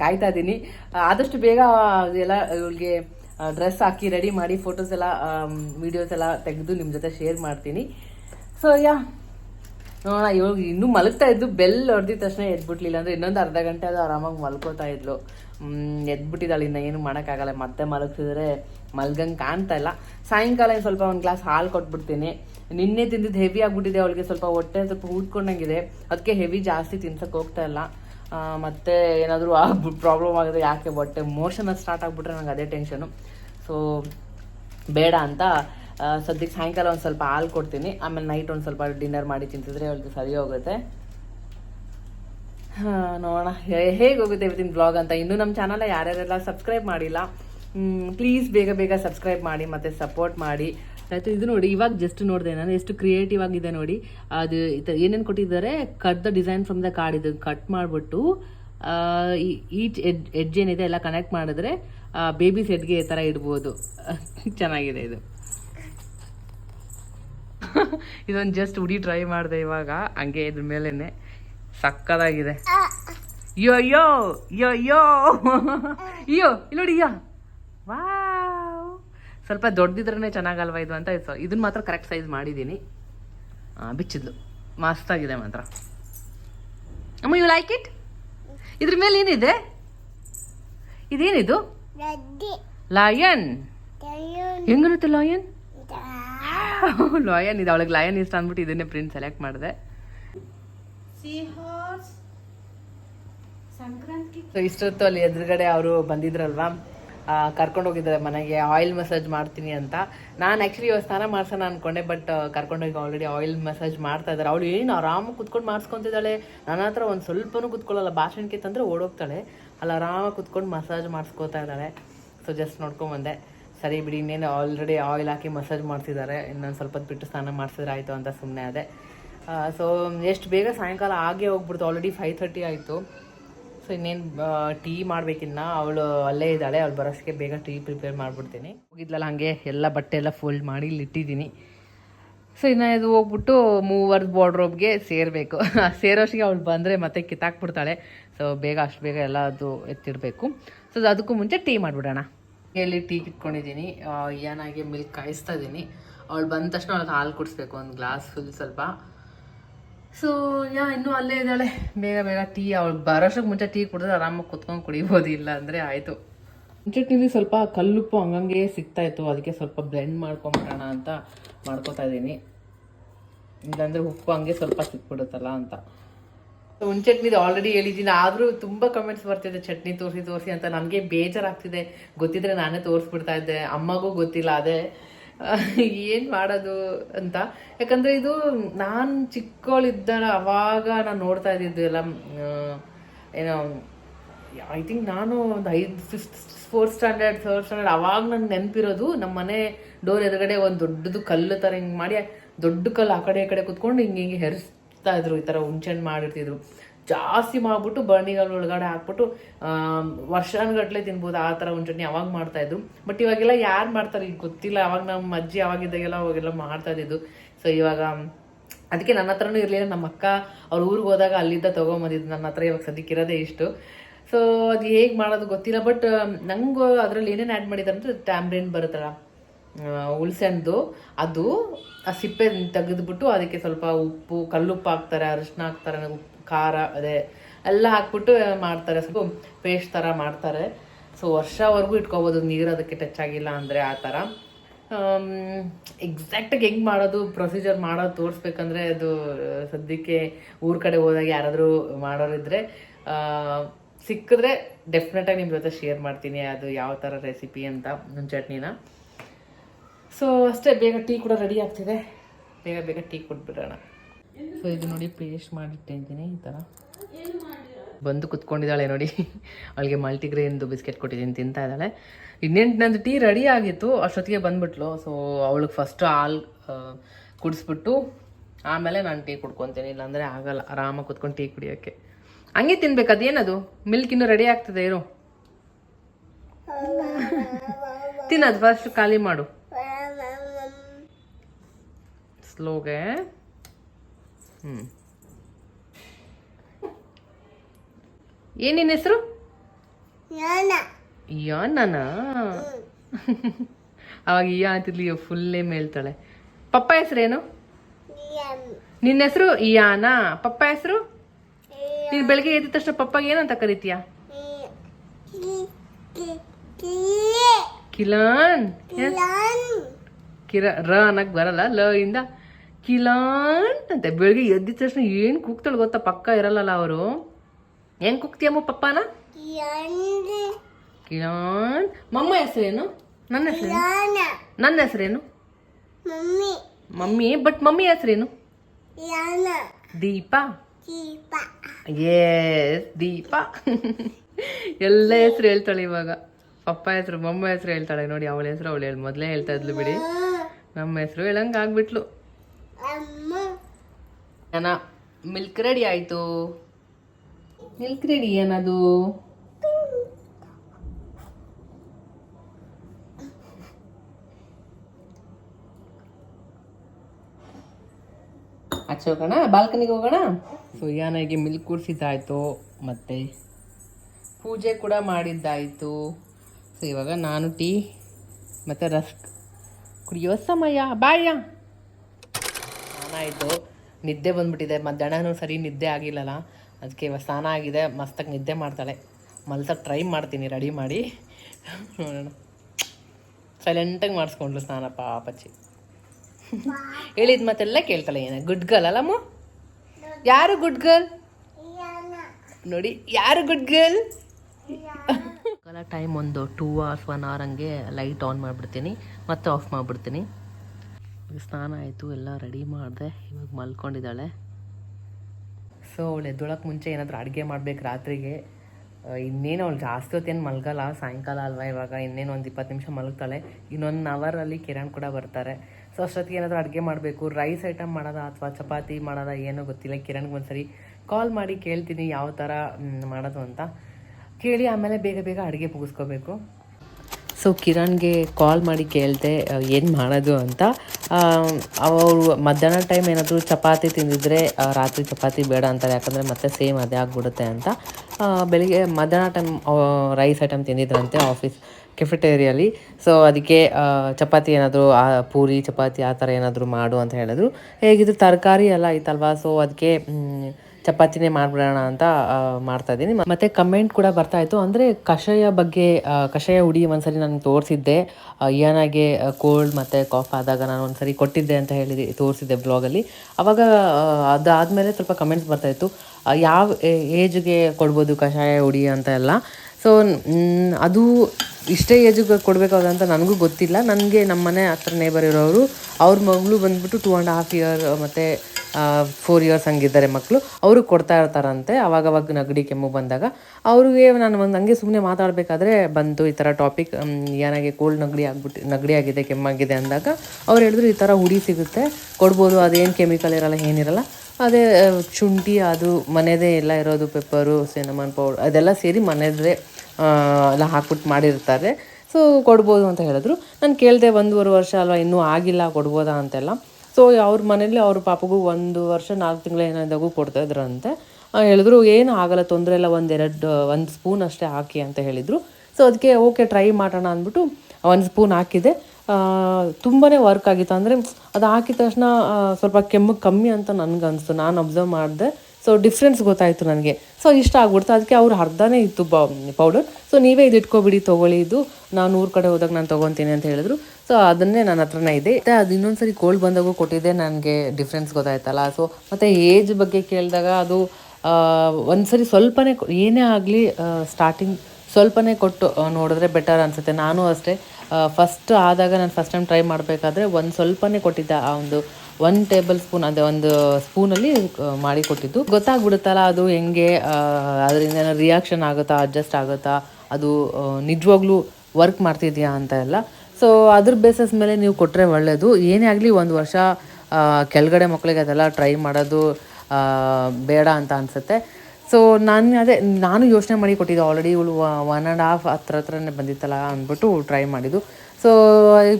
ಕಾಯ್ತಾ ಇದ್ದೀನಿ ಆದಷ್ಟು ಬೇಗ ಎಲ್ಲ, ಇವಳಿಗೆ ಡ್ರೆಸ್ ಹಾಕಿ ರೆಡಿ ಮಾಡಿ ಫೋಟೋಸ್ ಎಲ್ಲ ವಿಡಿಯೋಸ್ ಎಲ್ಲ ತೆಗೆದು ನಿಮ್ಮ ಜೊತೆ ಶೇರ್ ಮಾಡ್ತೀನಿ. ಸೊ ಯಾ ನೋಡೋಣ, ಇವಾಗ ಇನ್ನೂ ಮಲಗ್ತಾ ಇದ್ದು ಬೆಲ್ ಹೊಡೆದಿದ ತಕ್ಷಣ ಎದ್ಬಿಟ್ಲಿಲ್ಲ ಅಂದ್ರೆ ಇನ್ನೊಂದು ಅರ್ಧ ಗಂಟೆ ಅದು ಆರಾಮಾಗಿ ಮಲ್ಕೋತಾ ಇದ್ಲು. ಎದ್ಬಿಟ್ಟಿದ್ದಾಳೆ, ಇನ್ನು ಏನು ಮಾಡೋಕ್ಕಾಗಲ್ಲ. ಮತ್ತೆ ಮಲಗ್ತಿದ್ರೆ ಮಲ್ಗಂಗೆ ಕಾಣ್ತಾ ಇಲ್ಲ. ಸಾಯಂಕಾಲ ಸ್ವಲ್ಪ ಒಂದು ಗ್ಲಾಸ್ ಹಾಲು ಕೊಟ್ಬಿಡ್ತೀನಿ. ನಿನ್ನೆ ತಿಂದಿದ್ದು ಹೆವಿ ಆಗಿಬಿಟ್ಟಿದೆ, ಅವಳಿಗೆ ಸ್ವಲ್ಪ ಹೊಟ್ಟೆ ಸ್ವಲ್ಪ ಊದ್ಕೊಂಡಂಗಿದೆ ಅದಕ್ಕೆ ಹೆವಿ ಜಾಸ್ತಿ ತಿನ್ಸಕ್ಕೆ ಹೋಗ್ತಾ ಇಲ್ಲ. ಮತ್ತು ಏನಾದರೂ ಆಗ್ಬಿಟ್ಟು ಪ್ರಾಬ್ಲಮ್ ಆಗಿದ್ರೆ ಯಾಕೆ? ಬಟ್ಟೆ ಮೋಷನ್ ಸ್ಟಾರ್ಟ್ ಆಗಿಬಿಟ್ರೆ ನಂಗೆ ಅದೇ ಟೆನ್ಷನು ಸೊ ಬೇಡ ಅಂತ ಸದ್ಯಕ್ಕೆ ಸಾಯಂಕಾಲ ಒಂದು ಸ್ವಲ್ಪ ಹಾಲು ಕೊಡ್ತೀನಿ. ಆಮೇಲೆ ನೈಟ್ ಒಂದು ಸ್ವಲ್ಪ ಡಿನ್ನರ್ ಮಾಡಿ ತಿಂತಿದ್ರೆ ಅವ್ರಿಗೆ ಸರಿ ಹೋಗುತ್ತೆ. ಹಾಂ, ನೋಡೋಣ. ಹೇಗೆ ಹೋಗುತ್ತೆ ಇವತ್ತಿನ ಬ್ಲಾಗ್ ಅಂತ? ಇನ್ನೂ ನಮ್ಮ ಚಾನಲ್ ಯಾರ್ಯಾರೆಲ್ಲ ಸಬ್ಸ್ಕ್ರೈಬ್ ಮಾಡಿಲ್ಲ ಪ್ಲೀಸ್ ಬೇಗ ಬೇಗ ಸಬ್ಸ್ಕ್ರೈಬ್ ಮಾಡಿ, ಮತ್ತೆ ಸಪೋರ್ಟ್ ಮಾಡಿ. ಆಯ್ತು, ಇದು ನೋಡಿ, ಇವಾಗ ಜಸ್ಟ್ ನೋಡಿದೆ ನಾನು, ಎಷ್ಟು ಕ್ರಿಯೇಟಿವ್ ಆಗಿದೆ ನೋಡಿ. ಅದು ಏನೇನು ಕೊಟ್ಟಿದ್ದಾರೆ? Cut the design from the card ಇದು ಕಟ್ ಮಾಡಿಬಿಟ್ಟು ಈಚ್ ಎಡ್ ಎಡ್ಜ್ ಏನಿದೆ ಎಲ್ಲ ಕನೆಕ್ಟ್ ಮಾಡಿದ್ರೆ ಬೇಬಿ ಸೆಡ್ಗೆ ಈ ಥರ ಇಡ್ಬೋದು. ಚೆನ್ನಾಗಿದೆ ಇದು. ಇದೊಂದು ಜಸ್ಟ್ ಉಡಿ ಟ್ರೈ ಮಾಡಿದೆ ಇವಾಗ, ಹಂಗೆ ಇದ್ರ ಮೇಲೇನೆ. ಸಕ್ಕದಾಗಿದೆ. ಯೋ ಯೋ ಯೋ ಯೋ ಅಯ್ಯೋ, ಇಲ್ಲಿ ನೋಡಿ ಯಾ ವಾವ್ ಸ್ವಲ್ಪ ದೊಡ್ಡದಿದ್ರೇ ಚೆನ್ನಾಗಲ್ವ ಇದು ಅಂತ ಇತ್ತು. ಇದನ್ನ ಮಾತ್ರ ಕರೆಕ್ಟ್ ಸೈಜ್ ಮಾಡಿದ್ದೀನಿ ಬಿಚ್ಚಿದ್ಲು. ಮಸ್ತಾಗಿದೆ ಮಾತ್ರ. ಅಮ್ಮ ಯು ಲೈಕ್ ಇಟ್ ಇದ್ರ ಮೇಲೆ ಏನಿದೆ? ಇದೇನಿದು? ಲಾಯನ್ ಹೆಂಗಿರುತ್ತೆ ಲಾಯನ್ ಲಾಯನ್ ಇದೆ. ಅವಳಿಗೆ ಲಾಯನ್ ಇಷ್ಟ ಅಂದ್ಬಿಟ್ಟು ಇದನ್ನೇ ಪ್ರಿಂಟ್ ಸೆಲೆಕ್ಟ್ ಮಾಡಿದೆ. ಸಂಕ್ರಾಂತಿ ಇಷ್ಟೊತ್ತು ಅಲ್ಲಿ ಎದುರುಗಡೆ ಅವರು ಬಂದಿದ್ರಲ್ವಾ? ಕರ್ಕೊಂಡು ಹೋಗಿದ್ದಾರೆ ಮನೆಗೆ ಆಯಿಲ್ ಮಸಾಜ್ ಮಾಡ್ತೀನಿ ಅಂತ. ನಾನು ಆ್ಯಕ್ಚುಲಿ ಇವಾಗ ಸ್ನಾನ ಮಾಡ್ಸೋಣ ಅನ್ಕೊಂಡೆ ಬಟ್ ಕರ್ಕೊಂಡೋಗಿ ಆಲ್ರೆಡಿ ಆಯಿಲ್ ಮಸಾಜ್ ಮಾಡ್ತಾ ಇದ್ದಾರೆ. ಅವಳು ಏನು ಆರಾಮಾಗಿ ಕುತ್ಕೊಂಡು ಮಾಡಿಸ್ಕೊತಿದ್ದಾಳೆ? ನನ್ನ ಹತ್ರ ಒಂದು ಸ್ವಲ್ಪನೂ ಕುತ್ಕೊಳ್ಳಲ್ಲ. ಭಾಷಣಕ್ಕೆ ತಂದರೆ ಓಡೋಗ್ತಾಳೆ. ಅಲ್ಲಿ ಆರಾಮಾಗಿ ಕುತ್ಕೊಂಡು ಮಸಾಜ್ ಮಾಡಿಸ್ಕೋತಾ ಇದ್ದಾಳೆ. ಸೊ ಜಸ್ಟ್ ನೋಡ್ಕೊಂಬಂದೆ ಸರಿ ಬಿಡಿ, ಇನ್ನೇನು ಆಲ್ರೆಡಿ ಆಯಿಲ್ ಹಾಕಿ ಮಸಾಜ್ ಮಾಡ್ತಿದ್ದಾರೆ ಇನ್ನೊಂದು ಸ್ವಲ್ಪ ಬಿಟ್ಟು ಸ್ನಾನ ಮಾಡಿಸಿದ್ರೆ ಆಯಿತು ಅಂತ ಸುಮ್ಮನೆ ಅದೇ ಸೊ ಎಷ್ಟು ಬೇಗ ಸಾಯಂಕಾಲ ಆಗೇ ಹೋಗ್ಬಿಡ್ತು. ಆಲ್ರೆಡಿ ಫೈವ್ ಥರ್ಟಿ ಆಯಿತು. ಸೊ ಇನ್ನೇನು ಟೀ ಮಾಡ್ಬೇಕಿನ್ನ, ಅವಳು ಅಲ್ಲೇ ಇದ್ದಾಳೆ, ಅವಳು ಬರೋಷ್ಟಕ್ಕೆ ಬೇಗ ಟೀ ಪ್ರಿಪೇರ್ ಮಾಡಿಬಿಡ್ತೀನಿ. ಹೋಗಿದ್ಲಲ್ಲ ಹಾಗೆ, ಎಲ್ಲ ಬಟ್ಟೆ ಎಲ್ಲ ಫೋಲ್ಡ್ ಮಾಡಿ ಇಲ್ಲಿ ಇಟ್ಟಿದ್ದೀನಿ. ಸೊ ಇನ್ನು ಇದು ಹೋಗ್ಬಿಟ್ಟು ಮೂವರ್ದು ಬಾರ್ಡ್ರೋಬ್ಗೆ ಸೇರಬೇಕು. ಸೇರೋಷ್ಟಿಗೆ ಅವಳು ಬಂದರೆ ಮತ್ತೆ ಕಿತ್ತಾಕ್ಬಿಡ್ತಾಳೆ. ಸೊ ಬೇಗ, ಅಷ್ಟು ಬೇಗ ಎಲ್ಲ ಅದು ಎತ್ತಿಡಬೇಕು. ಸೊ ಅದಕ್ಕೂ ಮುಂಚೆ ಟೀ ಮಾಡಿಬಿಡೋಣ. ಇಲ್ಲಿ ಟೀ ಕಿಟ್ಕೊಂಡಿದ್ದೀನಿ ಏನಾಗಿ ಮಿಲ್ಕ್ ಕಾಯಿಸ್ತಾ ಇದ್ದೀನಿ. ಅವಳು ಬಂದ ತಕ್ಷಣ ಅವಳಿಗೆ ಹಾಲು ಕುಡಿಸ್ಬೇಕು, ಒಂದು ಗ್ಲಾಸ್ ಫುಲ್ ಸ್ವಲ್ಪ. ಸೊ ಯಾ, ಇನ್ನೂ ಅಲ್ಲೇ ಇದ್ದಾಳೆ. ಬೇಗ ಬೇಗ ಟೀ, ಅವಳು ಬರೋಷ್ಟಕ್ಕೆ ಮುಂಚೆ ಟೀ ಕುಡಿದ್ರೆ ಆರಾಮಾಗಿ ಕುತ್ಕೊಂಡು ಕುಡಿಬೋದು, ಇಲ್ಲ ಅಂದರೆ ಆಯಿತು. ಚಟ್ನಿಲಿ ಸ್ವಲ್ಪ ಕಲ್ಲುಪ್ಪು ಹಂಗಂಗೆ ಸಿಗ್ತಾ ಇತ್ತು. ಅದಕ್ಕೆ ಸ್ವಲ್ಪ ಬ್ಲೆಂಡ್ ಮಾಡ್ಕೊಂಬಿಡೋಣ ಅಂತ ಮಾಡ್ಕೊತಾ ಇದ್ದೀನಿ. ಇಲ್ಲಾಂದರೆ ಉಪ್ಪು ಹಂಗೆ ಸ್ವಲ್ಪ ಸಿಕ್ಬಿಡುತ್ತಲ್ಲ ಅಂತ. ಚಟ್ನಿದು ಆಲ್ರೆಡಿ ಹೇಳಿದ್ದೀನಿ. ಆದರೂ ತುಂಬ ಕಮೆಂಟ್ಸ್ ಬರ್ತಿದೆ. ಚಟ್ನಿ ತೋರಿಸಿ ತೋರಿಸಿ ಅಂತ. ನನಗೆ ಬೇಜಾರಾಗ್ತಿದೆ. ಗೊತ್ತಿದ್ರೆ ನಾನೇ ತೋರಿಸ್ಬಿಡ್ತಾ ಇದ್ದೆ. ಅಮ್ಮಗೂ ಗೊತ್ತಿಲ್ಲ. ಅದೇ ಏನು ಮಾಡೋದು ಅಂತ. ಯಾಕಂದರೆ ಇದು ನಾನು ಚಿಕ್ಕವಳಿದ್ದಾಗ ಅವಾಗ ನಾನು ನೋಡ್ತಾ ಇದ್ದಿದ್ದು ಎಲ್ಲ ಏನೋ ಐ ಥಿಂಕ್ ನಾನು ಒಂದು ಐದು fifth fourth standard third standard ಅವಾಗ ನಂಗೆ ನೆನಪಿರೋದು ನಮ್ಮ ಮನೆ ಡೋರ್ ಎದುರುಗಡೆ ಒಂದು ದೊಡ್ಡದು ಕಲ್ಲು ಥರ ಹಿಂಗೆ ಮಾಡಿ, ದೊಡ್ಡ ಕಲ್ಲು ಆ ಕಡೆ, ಈ ಕಡೆ ಕುತ್ಕೊಂಡು ಹಿಂಗೆ ಹಿಂಗೆ ಹೆರಿಸ್ತಾ ಇದ್ರು, ಈ ಥರ ಹುಣ್ಸೆಹಣ್ಣು ಮಾಡಿರ್ತಿದ್ರು. ಜಾಸ್ತಿ ಮಾಡ್ಬಿಟ್ಟು ಬರ್ಣಿಗಳ ಒಳಗಡೆ ಹಾಕ್ಬಿಟ್ಟು ವರ್ಷಾನುಗಟ್ಲೆ ತಿನ್ಬೋದು. ಆ ಥರ ಚಟ್ನಿ ಅವಾಗ ಮಾಡ್ತಾ ಇದ್ರು. ಬಟ್ ಇವಾಗೆಲ್ಲ ಯಾರು ಮಾಡ್ತಾರೆ ಈಗ ಗೊತ್ತಿಲ್ಲ. ಅವಾಗ ನಮ್ಮ ಅಜ್ಜಿ ಅವಾಗಿದ್ದಾಗೆಲ್ಲ ಅವಾಗೆಲ್ಲ ಮಾಡ್ತಾ ಇದ್ದಿದ್ದು. ಸೊ ಇವಾಗ, ಅದಕ್ಕೆ ನನ್ನ ಹತ್ರನೂ ಇರಲಿಲ್ಲ. ನಮ್ಮ ಅಕ್ಕ ಅವ್ರ ಊರಿಗೆ ಹೋದಾಗ ಅಲ್ಲಿಂದ ತೊಗೊಂಬಂದಿದ್ದು. ನನ್ನ ಹತ್ರ ಇವಾಗ ಸದ್ಯಕ್ಕೆ ಇರೋದೇ ಇಷ್ಟು. ಸೊ ಅದು ಹೇಗೆ ಮಾಡೋದು ಗೊತ್ತಿಲ್ಲ. ಬಟ್ ನಂಗೆ ಅದರಲ್ಲಿ ಏನೇನು ಆ್ಯಡ್ ಮಾಡಿದ್ದಾರೆ ಅಂದರೆ ಟ್ಯಾಂಬ್ರೇನ್ ಬರುತ್ತಲ್ಲ ಹುಳ್ಸೆಂದು ಅದು, ಆ ಸಿಪ್ಪೆ ತೆಗೆದ್ಬಿಟ್ಟು ಅದಕ್ಕೆ ಸ್ವಲ್ಪ ಉಪ್ಪು ಕಲ್ಲುಪ್ಪು ಹಾಕ್ತಾರೆ ಅರಿಶಿನ ಹಾಕ್ತಾರೆ, ಉಪ್ಪು ಖಾರ, ಅದೇ, ಎಲ್ಲ ಹಾಕ್ಬಿಟ್ಟು ಮಾಡ್ತಾರೆ. ಸ್ವಲ್ಪ ಪೇಸ್ಟ್ ಥರ ಮಾಡ್ತಾರೆ. ಸೊ ವರ್ಷವರೆಗೂ ಇಟ್ಕೋಬೋದು, ನೀರು ಅದಕ್ಕೆ ಟಚ್ ಆಗಿಲ್ಲ ಅಂದರೆ ಆ ಥರ ಎಕ್ಸಾಕ್ಟಾಗಿ ಹೆಂಗೆ ಮಾಡೋದು ಪ್ರೊಸೀಜರ್ ಮಾಡೋದು ತೋರಿಸ್ಬೇಕಂದ್ರೆ ಅದು, ಸದ್ಯಕ್ಕೆ ಊರ ಕಡೆ ಹೋದಾಗ ಯಾರಾದರೂ ಮಾಡೋರಿದ್ರೆ ಸಿಕ್ಕಿದ್ರೆ ಡೆಫಿನೆಟಾಗಿ ನಿಮ್ಮ ಜೊತೆ ಶೇರ್ ಮಾಡ್ತೀನಿ ಅದು ಯಾವ ಥರ ರೆಸಿಪಿ ಅಂತ ನನ್ನ ಚಟ್ನಿನ. ಸೊ ಅಷ್ಟೇ, ಬೇಗ ಟೀ ಕೂಡ ರೆಡಿ ಆಗ್ತಿದೆ. ಬೇಗ ಬೇಗ ಟೀ ಕೊಟ್ಬಿಡೋಣ ಸೊ ಇದು ನೋಡಿ ಪೇಸ್ಟ್ ಮಾಡಿಟ್ಟಿದ್ದೀನಿ ಈ ಥರ ಬಂದು ಕುತ್ಕೊಂಡಿದ್ದಾಳೆ ನೋಡಿ. ಅವಳಿಗೆ ಮಲ್ಟಿಗ್ರೇನ್ದು ಬಿಸ್ಕೆಟ್ ಕೊಟ್ಟಿದ್ದೀನಿ ತಿಂತಾ ಇದ್ದಾಳೆ. ಇನ್ನೆಂಟು ನಂದು ಟೀ ರೆಡಿ ಆಗಿತ್ತು ಅಷ್ಟೊತ್ತಿಗೆ ಬಂದ್ಬಿಟ್ಲು. ಸೊ ಅವಳಿಗೆ ಫಸ್ಟ್ ಹಾಲು ಕುಡಿಸ್ಬಿಟ್ಟು ಆಮೇಲೆ ನಾನು ಟೀ ಕುಡ್ಕೊತೀನಿ ಇಲ್ಲಾಂದರೆ ಆಗಲ್ಲ. ಆರಾಮಾಗಿ ಕುತ್ಕೊಂಡು ಟೀ ಕುಡಿಯೋಕ್ಕೆ. ಹಂಗೆ ತಿನ್ಬೇಕು ಅದೇನದು ಮಿಲ್ಕ್ ಇನ್ನೂ ರೆಡಿ ಆಗ್ತದೆ ಇರು. ತಿನ್ನೋದು ಫಸ್ಟ್ ಖಾಲಿ ಮಾಡು. ಸ್ಲೋಗೆ ಹ್ಞೂ ಏನಿನ ಹೆಸರು? ಯಾನನ? ಅವಾಗ ಈ ಅಂತಿದ್ಲಿ ಫುಲ್ ನೇಮ್ ಹೇಳ್ತಾಳೆ ಪಪ್ಪ ಹೆಸರೇನು? ನಿನ್ನ ಹೆಸರು ಇಯಾನಾ? ಪಪ್ಪ ಹೆಸರು? ನೀನು ಬೆಳಗ್ಗೆ ಎದ್ದ ತಕ್ಷಣ ಪಪ್ಪಗೆ ಏನಂತ ಕರಿತೀಯ? ಕಿಲಾನ್. ಕಿರ ರ ಅನ್ನಕ್ ಬರಲ್ಲ ಲ ಇಂದ ಕಿಲಾನ್ ಅಂತೆ ಬೆಳಗ್ಗೆ ಎದ್ದ ತಕ್ಷಣ ಏನು ಕೂಗ್ತಾಳೆ ಗೊತ್ತಾ? ಪಕ್ಕ ಇರಲ್ಲಲ್ಲ ಅವರು. ಹೆಂಗ್ ಕುಕ್ತಿಯಮ್ಮ ಪಪ್ಪನ? ಕಿಲಾನ್ ಮಮ್ಮ ಹೆಸರೇನು? ನನ್ನ ಹೆಸರೇನು? ನನ್ನ ಹೆಸರೇನು? ಮಮ್ಮಿ. ಬಟ್ ಮಮ್ಮಿ ಹೆಸರೇನು? ದೀಪ. ಎಸ್ ದೀಪ. ಎಲ್ಲ ಹೆಸರು ಹೇಳ್ತಾಳೆ ಇವಾಗ. ಪಪ್ಪ ಹೆಸರು ಮಮ್ಮ ಹೆಸರು ಹೇಳ್ತಾಳೆ. ನೋಡಿ ಅವಳ ಹೆಸರು ಅವಳು ಹೇಳಿ ಮೊದಲೇ ಹೇಳ್ತಾ ಇದ್ಲು ಬಿಡಿ. ನಮ್ಮ ಹೆಸರು ಹೇಳಂಗೆ ಆಗ್ಬಿಟ್ಲು. ಏನ ಮಿಲ್ಕ್ ರೆಡಿ ಆಯಿತು. ಮಿಲ್ಕ್ ರೆಡಿ ಏನದು? ಆಚೆ ಹೋಗೋಣ, ಬಾಲ್ಕನಿಗೆ ಹೋಗೋಣ? ಸೊ ಯಾನಾಗಿ ಮಿಲ್ಕ್ ಕುಡಿಸಿದ್ದಾಯ್ತು, ಮತ್ತೆ ಪೂಜೆ ಕೂಡ ಮಾಡಿದ್ದಾಯಿತು. ಸೊ ಇವಾಗ ನಾನು ಟೀ ಮತ್ತು ರಸ್ಕ್ ಕುಡಿಯೋ ಸಮಯ. ಬಾಯ ಆಯಿತು ನಿದ್ದೆ ಬಂದ್ಬಿಟ್ಟಿದೆ. ಮಧ್ಯಾಹ್ನನೂ ಸರಿ ನಿದ್ದೆ ಆಗಿಲ್ಲಲ್ಲ. ಅದಕ್ಕೆ ಇವಾಗ ಸ್ನಾನ ಆಗಿದೆ. ಮಸ್ತಾಗಿ ನಿದ್ದೆ ಮಾಡ್ತಾಳೆ. ಮಲ್ಸಕ್ಕೆ ಟ್ರೈ ಮಾಡ್ತೀನಿ. ರೆಡಿ ಮಾಡಿ. ನೋಡೋಣ. ಸೈಲೆಂಟಾಗಿ ಮಾಡಿಸ್ಕೊಂಡ್ಲು ಸ್ನಾನ ಪಾಪಚ್ಚಿ ಹೇಳಿದ ಮತ್ತೆಲ್ಲ ಕೇಳ್ತಾಳೆ ಏನ? ಗುಡ್ ಗರ್ಲ್ ಅಲ್ಲಮ್ಮ ಯಾರು ಗುಡ್ ಗರ್ಲ್ ನೋಡಿ, ಯಾರು ಗುಡ್ ಗರ್ಲ್ ಟೈಮ್ ಒಂದು ಟೂ ಅವರ್ಸ್ ಒನ್ ಅವರ್ ಹಂಗೆ ಲೈಟ್ ಆನ್ ಮಾಡಿಬಿಡ್ತೀನಿ. ಮತ್ತೆ ಆಫ್ ಮಾಡಿಬಿಡ್ತೀನಿ. ಸ್ನಾನ ಆಯಿತು, ಎಲ್ಲ ರೆಡಿ ಮಾಡಿದೆ, ಇವಾಗ ಮಲ್ಕೊಂಡಿದ್ದಾಳೆ. ಸೊ ಅವಳು ಎದ್ದೊಳಕ್ಕೆ ಮುಂಚೆ ಏನಾದರೂ ಅಡುಗೆ ಮಾಡ್ಬೇಕು ರಾತ್ರಿಗೆ. ಇನ್ನೇನು ಅವಳು ಜಾಸ್ತಿ ಹೊತ್ತೇನು ಮಲ್ಗಲ್ಲ, ಸಾಯಂಕಾಲ ಅಲ್ವಾ ಇವಾಗ, ಇನ್ನೇನು ಒಂದು ಇಪ್ಪತ್ತು ನಿಮಿಷ ಮಲಗ್ತಾಳೆ. ಇನ್ನೊಂದು ಅವರಲ್ಲಿ ಕಿರಣ್ ಕೂಡ ಬರ್ತಾರೆ. ಸೊ ಅಷ್ಟೊತ್ತಿಗೆ ಏನಾದರೂ ಅಡುಗೆ ಮಾಡಬೇಕು ರೈಸ್ ಐಟಮ್ ಮಾಡೋದಾ ಅಥವಾ ಚಪಾತಿ ಮಾಡೋದಾ ಏನೋ ಗೊತ್ತಿಲ್ಲ ಕಿರಣ್ಗೆ ಒಂದ್ಸರಿ ಕಾಲ್ ಮಾಡಿ ಕೇಳ್ತೀನಿ ಯಾವ ಥರ ಮಾಡೋದು ಅಂತ. ಕೇಳಿ ಆಮೇಲೆ ಬೇಗ ಬೇಗ ಅಡುಗೆ ಮುಗಿಸ್ಕೋಬೇಕು. ಸೊ ಕಿರಣ್ಗೆ ಕಾಲ್ ಮಾಡಿ ಕೇಳಿದೆ ಏನು ಮಾಡೋದು ಅಂತ. ಅವರು ಮಧ್ಯಾಹ್ನ ಟೈಮ್ ಏನಾದರೂ ಚಪಾತಿ ತಿಂದಿದ್ರೆ ರಾತ್ರಿ ಚಪಾತಿ ಬೇಡ ಅಂತಾರೆ. ಯಾಕಂದರೆ ಮತ್ತೆ ಸೇಮ್ ಅದೇ ಆಗಿಬಿಡುತ್ತೆ ಅಂತ. ಬೆಳಿಗ್ಗೆ ಮಧ್ಯಾಹ್ನ ಟೈಮ್ ರೈಸ್ ಐಟಮ್ ತಿಂದಿದ್ರಂತೆ ಆಫೀಸ್ ಕೆಫೆಟೇರಿಯಲ್ಲಿ ಸೊ ಅದಕ್ಕೆ ಚಪಾತಿ ಏನಾದರೂ ಪೂರಿ ಚಪಾತಿ ಆ ಥರ ಏನಾದರೂ ಮಾಡು ಅಂತ ಹೇಳಿದ್ರು. ಹೇಗಿದ್ರು ತರಕಾರಿ ಎಲ್ಲ ಐತಲ್ವಾ ಸೊ ಅದಕ್ಕೆ ಚಪಾತಿನೇ ಮಾಡಿಬಿಡೋಣ ಅಂತ ಮಾಡ್ತಾ ಇದ್ದೀನಿ. ಮತ್ತೆ ಕಮೆಂಟ್ ಕೂಡ ಬರ್ತಾ ಇತ್ತು. ಅಂದರೆ ಕಷಾಯ ಬಗ್ಗೆ ಕಷಾಯ ಹುಡಿ ಒಂದ್ಸರಿ ನಾನು ತೋರಿಸಿದ್ದೆ. ಏನಾಗೆ ಕೋಲ್ಡ್ ಮತ್ತು ಕಾಫ್ ಆದಾಗ ನಾನು ಒಂದ್ಸರಿ ಕೊಟ್ಟಿದ್ದೆ ಅಂತ ಹೇಳಿ ತೋರಿಸಿದ್ದೆ ಬ್ಲಾಗಲ್ಲಿ ಅವಾಗ ಅದಾದ್ಮೇಲೆ ಸ್ವಲ್ಪ ಕಮೆಂಟ್ಸ್ ಬರ್ತಾ ಇತ್ತು. ಯಾವ ಏಜ್ಗೆ ಕೊಡ್ಬೋದು ಕಷಾಯ ಹುಡಿ ಅಂತ ಎಲ್ಲ. ಸೊ ಅದು ಇಷ್ಟೇ ಏಜಿಗೆ ಕೊಡಬೇಕಾದಂತ ನನಗೂ ಗೊತ್ತಿಲ್ಲ. ನನಗೆ ನಮ್ಮ ಮನೆ ಹತ್ರ ನೇಬರ್ ಇರೋರು, ಅವ್ರ ಮಗಳು ಬಂದ್ಬಿಟ್ಟು ಟೂ ಆ್ಯಂಡ್ ಹಾಫ್ ಇಯರ್ ಮತ್ತು ಫೋರ್ ಇಯರ್ಸ್ ಹಂಗಿದ್ದಾರೆ ಮಕ್ಕಳು ಅವರು ಕೊಡ್ತಾ ಇರ್ತಾರಂತೆ. ಅವಾಗವಾಗ ನೆಗಡಿ ಕೆಮ್ಮು ಬಂದಾಗ ಅವ್ರಿಗೆ ನಾನು ಒಂದು ಹಂಗೆ ಸುಮ್ಮನೆ ಮಾತಾಡಬೇಕಾದ್ರೆ ಬಂತು ಈ ಥರ ಟಾಪಿಕ್ ಏನಾಗಿ ಕೋಲ್ಡ್ ನಗಡಿ ಆಗ್ಬಿಟ್ಟು, ನಗಡಿ ಆಗಿದೆ ಕೆಮ್ಮಾಗಿದೆ ಅಂದಾಗ ಅವ್ರು ಹೇಳಿದ್ರು ಈ ಥರ ಹುಡಿ ಸಿಗುತ್ತೆ, ಕೊಡ್ಬೋದು, ಅದೇನು ಕೆಮಿಕಲ್ ಇರಲ್ಲ, ಏನಿರಲ್ಲ. ಅದೇ ಶುಂಠಿ, ಅದು ಮನೆಯದೇ ಎಲ್ಲ ಇರೋದು ಪೆಪ್ಪರು ಸಿನಮನ್ ಪೌಡರ್ ಅದೆಲ್ಲ ಸೇರಿ ಮನೆಯದೇ ಎಲ್ಲ ಹಾಕ್ಬಿಟ್ಟು ಮಾಡಿರ್ತಾರೆ. ಸೊ ಕೊಡ್ಬೋದು ಅಂತ ಹೇಳಿದ್ರು. ನಾನು ಕೇಳಿದೆ ಒಂದೂವರೆ ವರ್ಷ ಅಲ್ವಾ, ಇನ್ನೂ ಆಗಿಲ್ಲ, ಕೊಡ್ಬೋದಾ ಅಂತೆಲ್ಲ. ಸೊ ಅವ್ರ ಮನೇಲಿ ಅವ್ರ ಪಾಪಗೂ ಒಂದು ವರ್ಷ ನಾಲ್ಕು ತಿಂಗಳು ಏನಾದಾಗೂ ಕೊಡ್ತಾ ಇದ್ರಂತೆ. ಆ, ಹೇಳಿದ್ರು ಏನು ಆಗಲ್ಲ ತೊಂದರೆ ಇಲ್ಲ ಒಂದೆರಡು ಒಂದು ಸ್ಪೂನ್ ಅಷ್ಟೇ ಹಾಕಿ ಅಂತ ಹೇಳಿದರು. ಸೊ ಅದಕ್ಕೆ ಓಕೆ ಟ್ರೈ ಮಾಡೋಣ ಅಂದ್ಬಿಟ್ಟು ಒಂದು ಸ್ಪೂನ್ ಹಾಕಿದೆ. ತುಂಬಾ ವರ್ಕ್ ಆಗಿತ್ತು. ಅಂದರೆ ಅದು ಹಾಕಿದ ತಕ್ಷಣ ಸ್ವಲ್ಪ ಕೆಮ್ಮು ಕಮ್ಮಿ ಅಂತ ನನಗನ್ನಿಸ್ತು ನಾನು ಅಬ್ಸರ್ವ್ ಮಾಡಿದೆ. ಸೊ ಡಿಫ್ರೆನ್ಸ್ ಗೊತ್ತಾಯಿತು ನನಗೆ. ಸೊ ಇಷ್ಟ ಆಗ್ಬಿಡ್ತು. ಅದಕ್ಕೆ ಅವ್ರು ಅರ್ಧನೇ ಇತ್ತು ಪೌಡರ್. ಸೊ ನೀವೇ ಇದು ಇಟ್ಕೊಬಿಡಿ, ತೊಗೊಳ್ಳಿ. ಇದು ನಾನು ಊರ ಕಡೆ ಹೋದಾಗ ನಾನು ತೊಗೊತೀನಿ ಅಂತ ಹೇಳಿದ್ರು. ಸೊ ಅದನ್ನೇ ನನ್ನ ಹತ್ರನೇ ಇದೆ. ಮತ್ತೆ ಅದು ಇನ್ನೊಂದ್ಸರಿ ಕೋಲ್ಡ್ ಬಂದಾಗೂ ಕೊಟ್ಟಿದ್ದೆ. ನನಗೆ ಡಿಫ್ರೆನ್ಸ್ ಗೊತ್ತಾಯ್ತಲ್ಲ. ಸೊ ಮತ್ತು ಏಜ್ ಬಗ್ಗೆ ಕೇಳಿದಾಗ ಅದು ಒಂದ್ಸರಿ ಸ್ವಲ್ಪನೇ ಏನೇ ಆಗಲಿ ಸ್ಟಾರ್ಟಿಂಗ್ ಸ್ವಲ್ಪನೇ ಕೊಟ್ಟು ನೋಡಿದ್ರೆ ಬೆಟರ್ ಅನಿಸುತ್ತೆ. ನಾನು ಅಷ್ಟೇ ಫಸ್ಟ್ ಆದಾಗ ನಾನು ಫಸ್ಟ್ ಟೈಮ್ ಟ್ರೈ ಮಾಡಬೇಕಾದ್ರೆ ಒಂದು ಸ್ವಲ್ಪನೇ ಕೊಟ್ಟಿದ್ದೆ ಆ ಒಂದು ಒನ್ ಟೇಬಲ್ ಸ್ಪೂನ್ ಅದೇ ಒಂದು ಸ್ಪೂನಲ್ಲಿ ಮಾಡಿ ಕೊಟ್ಟಿದ್ದು. ಗೊತ್ತಾಗ್ಬಿಡುತ್ತಲ್ಲ ಅದು ಹೆಂಗೆ ಅದರಿಂದ ಏನೋ ರಿಯಾಕ್ಷನ್ ಆಗುತ್ತಾ ಅಡ್ಜಸ್ಟ್ ಆಗುತ್ತಾ, ಅದು ನಿಜವಾಗ್ಲೂ ವರ್ಕ್ ಮಾಡ್ತಿದ್ಯಾ ಅಂತ ಎಲ್ಲ. ಸೊ ಅದ್ರ ಬೇಸಸ್ ಮೇಲೆ ನೀವು ಕೊಟ್ಟರೆ ಒಳ್ಳೆಯದು ಏನೇ ಆಗಲಿ ಒಂದು ವರ್ಷ ಕೆಳಗಡೆ ಮಕ್ಕಳಿಗೆ ಅದೆಲ್ಲ ಟ್ರೈ ಮಾಡೋದು ಬೇಡ ಅಂತ ಅನಿಸುತ್ತೆ. ಸೊ ನಾನು ಅದೇ, ನಾನು ಯೋಚನೆ ಮಾಡಿ ಕೊಟ್ಟಿದ್ದೆ ಆಲ್ರೆಡಿ ಇವಳು ಒನ್ ಆ್ಯಂಡ್ ಹಾಫ್ ಹತ್ರ ಹತ್ರನೇ ಬಂದಿತ್ತಲ್ಲ ಅಂದ್ಬಿಟ್ಟು ಟ್ರೈ ಮಾಡಿದ್ದು. ಸೊ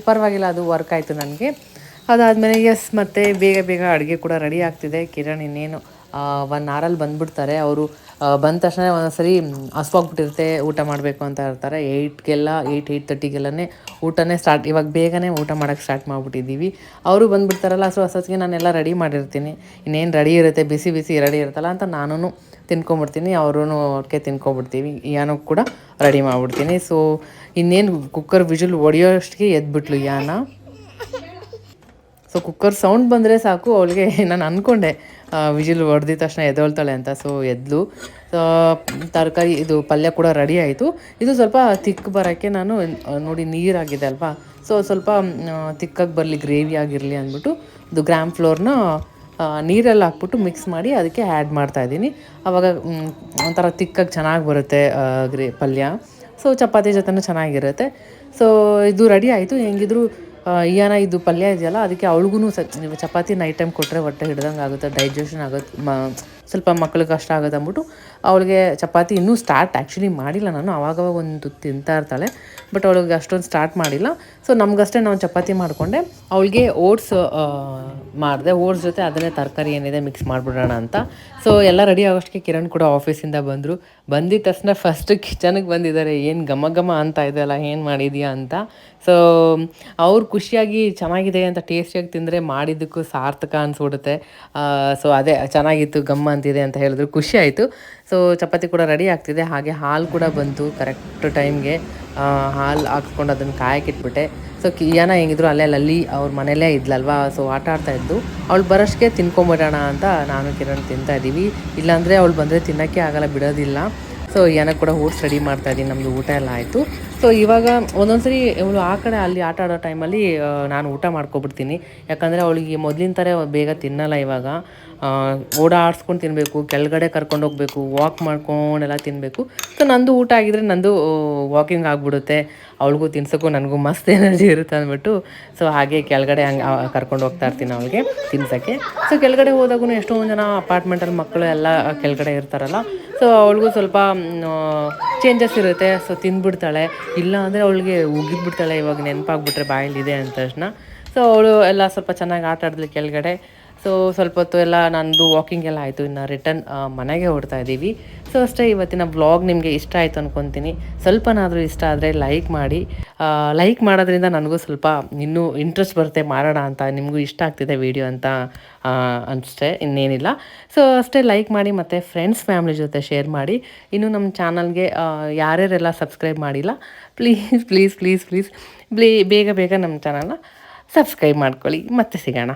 ಪರವಾಗಿಲ್ಲ, ಅದು ವರ್ಕ್ ಆಯಿತು ನನಗೆ. ಅದಾದಮೇಲೆ ಎಸ್ ಮತ್ತೆ ಬೇಗ ಬೇಗ ಅಡುಗೆ ಕೂಡ ರೆಡಿ ಆಗ್ತಿದೆ. ಕಿರಣ್ ಇನ್ನೇನು ಒನ್ ಅವರಲ್ಲಿ ಬಂದುಬಿಡ್ತಾರೆ. ಅವರು ಬಂದ ತಕ್ಷಣ ಒಂದೊಂದ್ಸರಿ ಹಸ್ವಾಗ್ಬಿಟ್ಟಿರುತ್ತೆ, ಊಟ ಮಾಡಬೇಕು ಅಂತ ಇರ್ತಾರೆ ಏಯ್ಟ್ಗೆಲ್ಲ ಏಯ್ಟ್ ಏಯ್ಟ್ ತರ್ಟಿಗೆಲ್ಲನೇ ಊಟನೇ ಸ್ಟಾರ್ಟ್ ಇವಾಗ ಬೇಗನೆ ಊಟ ಮಾಡೋಕ್ಕೆ ಸ್ಟಾರ್ಟ್ ಮಾಡಿಬಿಟ್ಟಿದ್ದೀವಿ. ಅವರು ಬಂದುಬಿಡ್ತಾರಲ್ಲ ಸೊ ಅಷ್ಟೊತ್ತಿಗೆ ನಾನೆಲ್ಲ ರೆಡಿ ಮಾಡಿರ್ತೀನಿ. ಇನ್ನೇನು ರೆಡಿ ಇರುತ್ತೆ, ಬಿಸಿ ಬಿಸಿ ರೆಡಿ ಇರುತ್ತಲ್ಲ ಅಂತ ನಾನು ತಿನ್ಕೊಂಬಿಡ್ತೀನಿ ಅವರೂ ಅವ್ರಿಗೆ ತಿನ್ಕೊಂಬಿಡ್ತೀವಿ ಯಾನು ಕೂಡ ರೆಡಿ ಮಾಡಿಬಿಡ್ತೀನಿ. ಸೊ ಇನ್ನೇನು ಕುಕ್ಕರ್ ವಿಜುಲ್ ಒಡೆಯೋಷ್ಟಿಗೆ ಎದ್ಬಿಟ್ಲು ಯಾನ? ಸೊ ಕುಕ್ಕರ್ ಸೌಂಡ್ ಬಂದರೆ ಸಾಕು, ಅವಳಿಗೆ ನಾನು ಅಂದ್ಕೊಂಡೆ ವಿಜಿಲ್ ಹೊಡೆದಿದ ತಕ್ಷಣ ಎದ್ದೊಳ್ತಾಳೆ ಅಂತ ಸೊ ಎದ್ಲು. ಸೊ ತರಕಾರಿ, ಇದು ಪಲ್ಯ ಕೂಡ ರೆಡಿ ಆಯಿತು. ಇದು ಸ್ವಲ್ಪ ತಿಕ್ಕ ಬರೋಕ್ಕೆ ನಾನು ನೋಡಿ ನೀರಾಗಿದೆ ಅಲ್ವಾ? ಸೊ ಸ್ವಲ್ಪ ತಿಕ್ಕಾಗಿ ಬರಲಿ ಗ್ರೇವಿ ಆಗಿರಲಿ ಅಂದ್ಬಿಟ್ಟು, ಇದು ಗ್ರಾಮ್ ಫ್ಲೋರ್ನ ನೀರಲ್ಲಿ ಹಾಕ್ಬಿಟ್ಟು ಮಿಕ್ಸ್ ಮಾಡಿ ಅದಕ್ಕೆ ಆ್ಯಡ್ ಮಾಡ್ತಾ ಇದ್ದೀನಿ. ಆವಾಗ ಒಂಥರ ತಿಕ್ಕಾಗಿ ಚೆನ್ನಾಗಿ ಬರುತ್ತೆ ಗ್ರೇ, ಪಲ್ಯ. ಸೊ ಚಪಾತಿ ಜೊತೆನೂ ಚೆನ್ನಾಗಿರುತ್ತೆ. ಸೊ ಇದು ರೆಡಿ ಆಯಿತು. ಹೆಂಗಿದ್ರು ಇಯಾನ ಇದು ಪಲ್ಯ ಇದೆಯಲ್ಲ, ಅದಕ್ಕೆ ಅವಳಿಗೂ ಸ ನೀವು ಚಪಾತಿ ನೈಟ್ ಟೈಮ್ ಕೊಟ್ಟರೆ ಹೊಟ್ಟೆ ಹಿಡ್ದಂಗೆ ಆಗುತ್ತೆ ಡೈಜೆಷನ್ ಆಗುತ್ತೆ, ಮ ಸ್ವಲ್ಪ ಮಕ್ಳಿಗೆ ಕಷ್ಟ ಆಗುತ್ತೆ ಅಂದ್ಬಿಟ್ಟು ಅವಳಿಗೆ ಚಪಾತಿ ಇನ್ನೂ ಸ್ಟಾರ್ಟ್ ಆ್ಯಕ್ಚುಲಿ ಮಾಡಿಲ್ಲ ನಾನು, ಅವಾಗವಾಗ ಒಂದು ತಿಂತಾ ಇರ್ತಾಳೆ ಬಟ್ ಅವಳಿಗೆ ಅಷ್ಟೊಂದು ಸ್ಟಾರ್ಟ್ ಮಾಡಿಲ್ಲ. ಸೊ ನಮಗಷ್ಟೇ ನಾವು ಚಪಾತಿ ಮಾಡಿಕೊಂಡೆ. ಅವಳಿಗೆ ಓಟ್ಸ್ ಮಾಡಿದೆ. ಓಟ್ಸ್ ಜೊತೆ ಅದನ್ನೇ ತರಕಾರಿ ಏನಿದೆ ಮಿಕ್ಸ್ ಮಾಡಿಬಿಡೋಣ ಅಂತ. ಸೊ ಎಲ್ಲ ರೆಡಿ ಆಗೋಷ್ಟಕ್ಕೆ ಕಿರಣ್ ಕೂಡ ಆಫೀಸಿಂದ ಬಂದರು. ಬಂದಿದ ತಕ್ಷಣ ಫಸ್ಟ್ ಕಿಚನ್ಗೆ ಬಂದಿದ್ದಾರೆ. ಏನು ಘಮ ಘಮ ಅಂತ ಇದೆಯಲ್ಲ, ಏನು ಮಾಡಿದೀಯಾ ಅಂತ. ಸೊ ಅವ್ರು ಖುಷಿಯಾಗಿ ಚೆನ್ನಾಗಿದೆ ಅಂತ ಟೇಸ್ಟಿಯಾಗಿ ತಿಂದರೆ ಮಾಡಿದ್ದಕ್ಕೂ ಸಾರ್ಥಕ ಅನ್ಸ್ಬಿಡುತ್ತೆ. ಸೊ ಅದೇ, ಚೆನ್ನಾಗಿತ್ತು ಗಮ್ಮ ಅಂತಿದೆ ಅಂತ ಹೇಳಿದ್ರು ಖುಷಿ ಆಯಿತು. ಸೊ ಚಪಾತಿ ಕೂಡ ರೆಡಿ ಆಗ್ತಿದೆ. ಹಾಗೆ ಹಾಲು ಕೂಡ ಬಂತು ಕರೆಕ್ಟ್ ಟೈಮ್ಗೆ ಹಾಲು ಹಾಕ್ಸ್ಕೊಂಡು ಅದನ್ನು ಕಾಯಕ್ಕಿಟ್ಬಿಟ್ಟೆ ಸೊ ಕಿಯಾನ ಹೆಂಗಿದ್ರು ಅಲ್ಲೇ ಲಲ್ಲಿ ಅವ್ರ ಮನೇಲೇ ಇದ್ಲಲ್ವಾ? ಸೊ ಆಟ ಆಡ್ತಾ ಇದ್ದು ಅವಳು ಬರೋಷ್ಟಕ್ಕೆ ತಿನ್ಕೊಂಬಿಡೋಣ ಅಂತ ನಾನು ಕಿರಣ್ ತಿಂತಾ ಇದ್ದೀವಿ. ಇಲ್ಲಾಂದರೆ ಅವಳು ಬಂದರೆ ತಿನ್ನೋಕ್ಕೆ ಆಗಲ್ಲ, ಬಿಡೋದಿಲ್ಲ. ಸೊ ಏನಕ್ಕೆ ಕೂಡ ಊಟ ರೆಡಿ ಮಾಡ್ತಾ ಇದ್ದೀನಿ. ನಮ್ಮದು ಊಟ ಎಲ್ಲ ಆಯಿತು. ಸೊ ಇವಾಗ ಒಂದೊಂದ್ಸರಿ ಇವಳು ಆ ಕಡೆ ಅಲ್ಲಿ ಆಟ ಆಡೋ ಟೈಮಲ್ಲಿ ನಾನು ಊಟ ಮಾಡ್ಕೊಬಿಡ್ತೀನಿ. ಯಾಕಂದರೆ ಅವಳಿಗೆ ಮೊದಲಿನ ಥರ ಬೇಗ ತಿನ್ನಲ್ಲ ಇವಾಗ. ಓಡಾಡ್ಸ್ಕೊಂಡು ತಿನ್ನಬೇಕು ಕೆಳಗಡೆ ಕರ್ಕೊಂಡು ಹೋಗಬೇಕು ವಾಕ್ ಮಾಡ್ಕೊಂಡೆಲ್ಲ ತಿನ್ನಬೇಕು ಸೊ ನಂದು ಊಟ ಆಗಿದ್ರೆ ನಂದು ವಾಕಿಂಗ್ ಆಗಿಬಿಡುತ್ತೆ. ಅವಳಿಗೂ ತಿನ್ಸೋಕ್ಕೂ ನನಗೂ ಮಸ್ತ್ ಎನರ್ಜಿ ಇರುತ್ತೆ ಅಂದ್ಬಿಟ್ಟು. ಸೊ ಹಾಗೆ ಕೆಳಗಡೆ ಹಂಗೆ ಕರ್ಕೊಂಡು ಹೋಗ್ತಾ ಇರ್ತೀನಿ ಅವಳಿಗೆ ತಿನ್ಸೋಕ್ಕೆ. ಸೊ ಕೆಳಗಡೆ ಹೋದಾಗೂ ಎಷ್ಟೊಂದು ಜನ ಅಪಾರ್ಟ್ಮೆಂಟಲ್ಲಿ ಮಕ್ಕಳು ಎಲ್ಲ ಕೆಳಗಡೆ ಇರ್ತಾರಲ್ಲ. ಸೊ ಅವಳಿಗೂ ಸ್ವಲ್ಪ ಚೇಂಜಸ್ ಇರುತ್ತೆ. ಸೊ ತಿಂದ್ಬಿಡ್ತಾಳೆ ಇಲ್ಲ ಅಂದರೆ ಅವಳಿಗೆ ಉಗಿದ್ಬಿಡ್ತಾಳೆ ಇವಾಗ ನೆನಪಾಗ್ಬಿಟ್ರೆ ಬಾಯಲ್ಲಿದೆ ಅಂದ ತಕ್ಷಣ. ಸೊ ಅವಳು ಎಲ್ಲ ಸ್ವಲ್ಪ ಚೆನ್ನಾಗಿ ಆಟ ಆಡಿದ್ಲು ಕೆಳಗಡೆ. ಸೊ ಸ್ವಲ್ಪ ಹೊತ್ತು ಎಲ್ಲ ನಂದು ವಾಕಿಂಗ್ ಎಲ್ಲ ಆಯಿತು. ಇನ್ನು ರಿಟರ್ನ್ ಮನೆಗೆ ಹೊಡ್ತಾ ಇದ್ದೀವಿ ಸೊ ಅಷ್ಟೇ ಇವತ್ತಿನ ವ್ಲಾಗ್ ನಿಮಗೆ ಇಷ್ಟ ಆಯಿತು ಅಂದ್ಕೊತೀನಿ ಸ್ವಲ್ಪನಾದರೂ ಇಷ್ಟ ಆದರೆ ಲೈಕ್ ಮಾಡಿ. ಲೈಕ್ ಮಾಡೋದ್ರಿಂದ ನನಗೂ ಸ್ವಲ್ಪ ಇನ್ನೂ ಇಂಟ್ರೆಸ್ಟ್ ಬರುತ್ತೆ. ಮಾಡೋಣ ಅಂತ ನಿಮಗೂ ಇಷ್ಟ ಆಗ್ತಿದೆ ವಿಡಿಯೋ ಅಂತ ಆ, ಇನ್ನೇನಿಲ್ಲ. ಸೊ ಅಷ್ಟೇ ಲೈಕ್ ಮಾಡಿ ಮತ್ತು ಫ್ರೆಂಡ್ಸ್ ಫ್ಯಾಮ್ಲಿ ಜೊತೆ ಶೇರ್ ಮಾಡಿ. ಇನ್ನು ನಮ್ಮ ಚಾನಲ್ಗೆ ಯಾರ್ಯಾರೆಲ್ಲ ಸಬ್ಸ್ಕ್ರೈಬ್ ಮಾಡಿಲ್ಲ ಪ್ಲೀಸ್ ಪ್ಲೀಸ್ ಪ್ಲೀಸ್ ಪ್ಲೀಸ್ ಬೇಗ ಬೇಗ ನಮ್ಮ ಚಾನಲ್ನ ಸಬ್ಸ್ಕ್ರೈಬ್ ಮಾಡ್ಕೊಳ್ಳಿ. ಮತ್ತೆ ಸಿಗೋಣ.